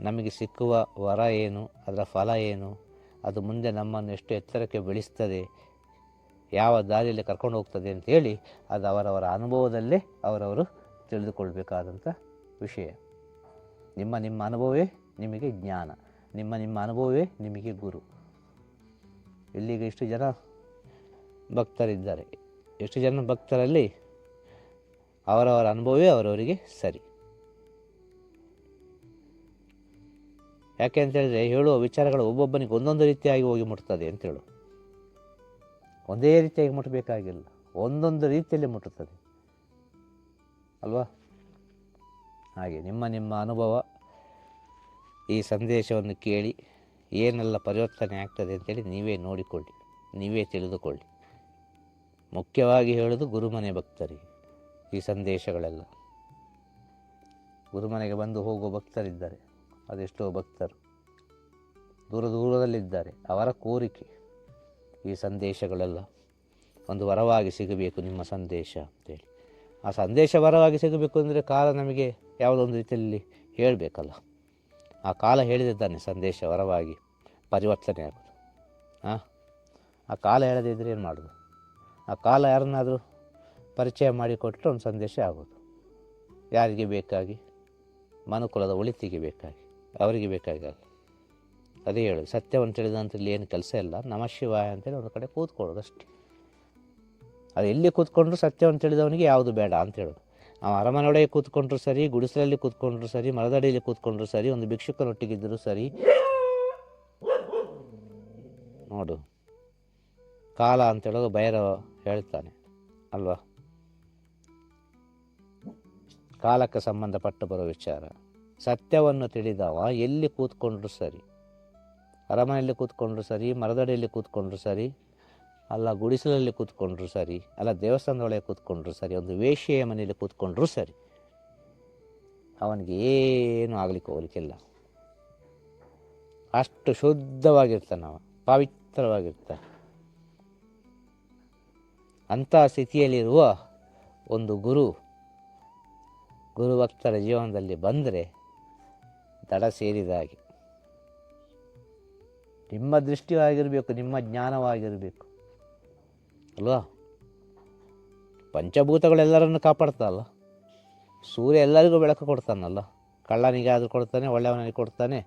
S1: ನಮಗೆ ಸಿಕ್ಕುವ ವರ ಏನು, ಅದರ ಫಲ ಏನು, ಅದು ಮುಂದೆ ನಮ್ಮನ್ನು ಎಷ್ಟು ಎತ್ತರಕ್ಕೆ ಬೆಳೆಸ್ತದೆ, ಯಾವ ದಾರಿಯಲ್ಲಿ ಕರ್ಕೊಂಡು ಹೋಗ್ತದೆ ಅಂತ ಹೇಳಿ ಅದು ಅವರವರ ಅನುಭವದಲ್ಲೇ ಅವರವರು ತಿಳಿದುಕೊಳ್ಬೇಕಾದಂಥ ವಿಷಯ. ನಿಮ್ಮ ನಿಮ್ಮ ಅನುಭವವೇ ನಿಮಗೆ ಜ್ಞಾನ, ನಿಮ್ಮ ನಿಮ್ಮ ಅನುಭವವೇ ನಿಮಗೆ ಗುರು. ಇಲ್ಲಿಗೆ ಇಷ್ಟು ಜನ ಭಕ್ತರಿದ್ದಾರೆ. ಎಷ್ಟು ಜನ ಭಕ್ತರಲ್ಲಿ ಅವರವರ ಅನುಭವವೇ ಅವರವರಿಗೆ ಸರಿ. ಯಾಕೆ ಅಂತ ಹೇಳಿದ್ರೆ ಹೇಳುವ ವಿಚಾರಗಳು ಒಬ್ಬೊಬ್ಬನಿಗೆ ಒಂದೊಂದು ರೀತಿಯಾಗಿ ಹೋಗಿ ಮುಟ್ತದೆ ಅಂತ ಹೇಳು. ಒಂದೇ ರೀತಿಯಾಗಿ ಮುಟ್ಟಬೇಕಾಗಿಲ್ಲ ಒಂದೊಂದು ರೀತಿಯಲ್ಲಿ ಮುಟ್ಟುತ್ತದೆ ಅಲ್ವಾ? ಹಾಗೆ ನಿಮ್ಮ ನಿಮ್ಮ ಅನುಭವ ಈ ಸಂದೇಶವನ್ನು ಕೇಳಿ ಏನೆಲ್ಲ ಪರಿವರ್ತನೆ ಆಗ್ತದೆ ಅಂತೇಳಿ ನೀವೇ ನೋಡಿಕೊಳ್ಳಿ. ನೀವೇ ತಿಳಿದುಕೊಳ್ಳಿ. ಮುಖ್ಯವಾಗಿ ಹೇಳೋದು ಗುರುಮನೆ ಭಕ್ತರಿಗೆ ಈ ಸಂದೇಶಗಳೆಲ್ಲ. ಗುರುಮನೆಗೆ ಬಂದು ಹೋಗುವ ಭಕ್ತರಿದ್ದಾರೆ. ಅದೆಷ್ಟೋ ಭಕ್ತರು ದೂರ ದೂರದಲ್ಲಿದ್ದಾರೆ. ಅವರ ಕೋರಿಕೆ ಈ ಸಂದೇಶಗಳೆಲ್ಲ ಒಂದು ವರವಾಗಿ ಸಿಗಬೇಕು ನಿಮ್ಮ ಸಂದೇಶ ಅಂತೇಳಿ ಆ ಸಂದೇಶ ವರವಾಗಿ ಸಿಗಬೇಕು ಅಂದರೆ ಕಾಲ ನಮಗೆ ಯಾವುದೊಂದು ರೀತಿಯಲ್ಲಿ ಹೇಳಬೇಕಲ್ಲ. ಆ ಕಾಲ ಹೇಳಿದ್ದಾನೆ ಸಂದೇಶ ವರವಾಗಿ ಪರಿವರ್ತನೆ ಆಗೋದು. ಹಾಂ ಆ ಕಾಲ ಹೇಳದಿದ್ದರೆ ಏನು ಮಾಡೋದು? ಆ ಕಾಲ ಯಾರನ್ನಾದರೂ ಪರಿಚಯ ಮಾಡಿಕೊಟ್ಟರೆ ಒಂದು ಸಂದೇಶ ಆಗೋದು. ಯಾರಿಗೆ ಬೇಕಾಗಿ? ಮನುಕುಲದ ಒಳಿತಿಗೆ ಬೇಕಾಗಿ. ಅವರಿಗೆ ಬೇಕಾಗಿರೋದು. ಅದೇ ಹೇಳೋದು ಸತ್ಯವನ್ನು ತಿಳಿದಂಥಲ್ಲಿ ಏನು ಕೆಲಸ ಇಲ್ಲ, ನಮಃ ಶಿವಾಯ ಅಂತೇಳಿ ಒಂದು ಕಡೆ ಕೂತ್ಕೊಳ್ಳೋದು ಅಷ್ಟೇ. ಅದು ಎಲ್ಲಿ ಕೂತ್ಕೊಂಡ್ರು ಸತ್ಯವನ್ನು ತಿಳಿದವನಿಗೆ ಯಾವುದು ಬೇಡ ಅಂತ ಹೇಳೋದು ನಾವು ಅರಮನೆಯೊಳಗೆ ಕೂತ್ಕೊಂಡ್ರು ಸರಿ, ಗುಡಿಸಲಲ್ಲಿ ಕೂತ್ಕೊಂಡ್ರು ಸರಿ, ಮರದಡಿಯಲ್ಲಿ ಕೂತ್ಕೊಂಡ್ರು ಸರಿ, ಒಂದು ಭಿಕ್ಷುಕನೊಟ್ಟಿಗಿದ್ದರೂ ಸರಿ. ನೋಡು, ಕಾಲ ಅಂತ ಹೇಳೋದು ಭೈರವ ಹೇಳ್ತಾನೆ, ಅಲ್ವಾ? ಕಾಲಕ್ಕೆ ಸಂಬಂಧಪಟ್ಟು ಬರೋ ವಿಚಾರ. ಸತ್ಯವನ್ನು ತಿಳಿದವ ಎಲ್ಲಿ ಕೂತ್ಕೊಂಡ್ರು ಸರಿ? ಅರಮನೆಯಲ್ಲಿ ಕೂತ್ಕೊಂಡ್ರು ಸರಿ, ಮರದಡಿಯಲ್ಲಿ ಕೂತ್ಕೊಂಡ್ರು ಸರಿ, ಅಲ್ಲ ಗುಡಿಸಲಲ್ಲಿ ಕೂತ್ಕೊಂಡ್ರು ಸರಿ, ಅಲ್ಲ ದೇವಸ್ಥಾನದೊಳಗೆ ಕೂತ್ಕೊಂಡ್ರು ಸರಿ, ಒಂದು ವೇಶ್ಯೆಯ ಮನೆಯಲ್ಲಿ ಕೂತ್ಕೊಂಡ್ರು ಸರಿ. ಅವನಿಗೆ ಏನು ಆಗಲಿಕ್ಕೆ ಹೋಗ್ಲಿಕ್ಕಿಲ್ಲ. ಅಷ್ಟು ಶುದ್ಧವಾಗಿರ್ತಾನೆ ಅವ, ಪವಿತ್ರವಾಗಿರ್ತಾನೆ. ಅಂಥ ಸ್ಥಿತಿಯಲ್ಲಿರುವ ಒಂದು ಗುರು ಗುರುಭಕ್ತರ ಜೀವನದಲ್ಲಿ ಬಂದರೆ ದಡ ಸೇರಿದ ಹಾಗೆ ನಿಮ್ಮ ದೃಷ್ಟಿಯಾಗಿರಬೇಕು, ನಿಮ್ಮ ಜ್ಞಾನವಾಗಿರಬೇಕು. ಅಲ್ವಾ? ಪಂಚಭೂತಗಳೆಲ್ಲರನ್ನು ಕಾಪಾಡ್ತಲ್ಲ ಸೂರ್ಯ ಎಲ್ಲರಿಗೂ ಬೆಳಕು ಕೊಡ್ತಾನಲ್ಲ? ಕಳ್ಳನಿಗೆ ಆದರೂ ಕೊಡ್ತಾನೆ, ಒಳ್ಳೆಯವನಿಗೆ ಕೊಡ್ತಾನೆ,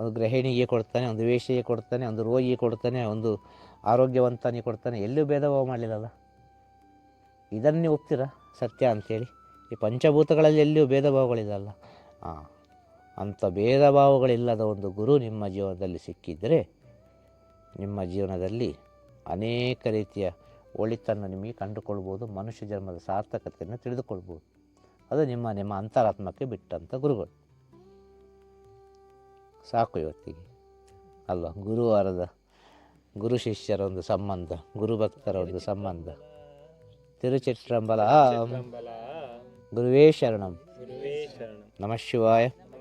S1: ಒಂದು ಗೃಹಿಣಿಗೆ ಕೊಡ್ತಾನೆ, ಒಂದು ವೇಷಿಗೆ ಕೊಡ್ತಾನೆ, ಒಂದು ರೋಗಿಗೆ ಕೊಡ್ತಾನೆ, ಒಂದು ಆರೋಗ್ಯವಂತನಿಗೆ ಕೊಡ್ತಾನೆ. ಎಲ್ಲೂ ಭೇದ ಭಾವ ಮಾಡಲಿಲ್ಲಲ್ಲ? ಇದನ್ನೇ ನೀವು ಒಪ್ತೀರಾ ಸತ್ಯ ಅಂಥೇಳಿ ಈ ಪಂಚಭೂತಗಳಲ್ಲಿ ಎಲ್ಲಿಯೂ ಭೇದ ಭಾವಗಳಿದಲ್ಲ ಹಾಂ ಅಂಥ ಭೇದ ಭಾವಗಳಿಲ್ಲದ ಒಂದು ಗುರು ನಿಮ್ಮ ಜೀವನದಲ್ಲಿ ಸಿಕ್ಕಿದ್ದರೆ ನಿಮ್ಮ ಜೀವನದಲ್ಲಿ ಅನೇಕ ರೀತಿಯ ಒಳಿತನ್ನು ನಿಮಗೆ ಕಂಡುಕೊಳ್ಬೋದು ಮನುಷ್ಯ ಜನ್ಮದ ಸಾರ್ಥಕತೆಯನ್ನು ತಿಳಿದುಕೊಳ್ಬೋದು. ಅದು ನಿಮ್ಮ ನಿಮ್ಮ ಅಂತರಾತ್ಮಕ್ಕೆ ಬಿಟ್ಟಂಥ ಗುರುಗಳು. ಸಾಕು ಇವತ್ತಿಗೆ. ಅಲ್ವಾ? ಗುರುವಾರದ ಗುರು ಶಿಷ್ಯರ ಒಂದು ಸಂಬಂಧ ಗುರುಭಕ್ತರ ಒಂದು ಸಂಬಂಧ. ತಿರುಚಿಟ್ರಂಬಲ.
S2: ಗುರುವೇ ಶರಣಂ.
S1: ನಮಃ ಶಿವಾಯ.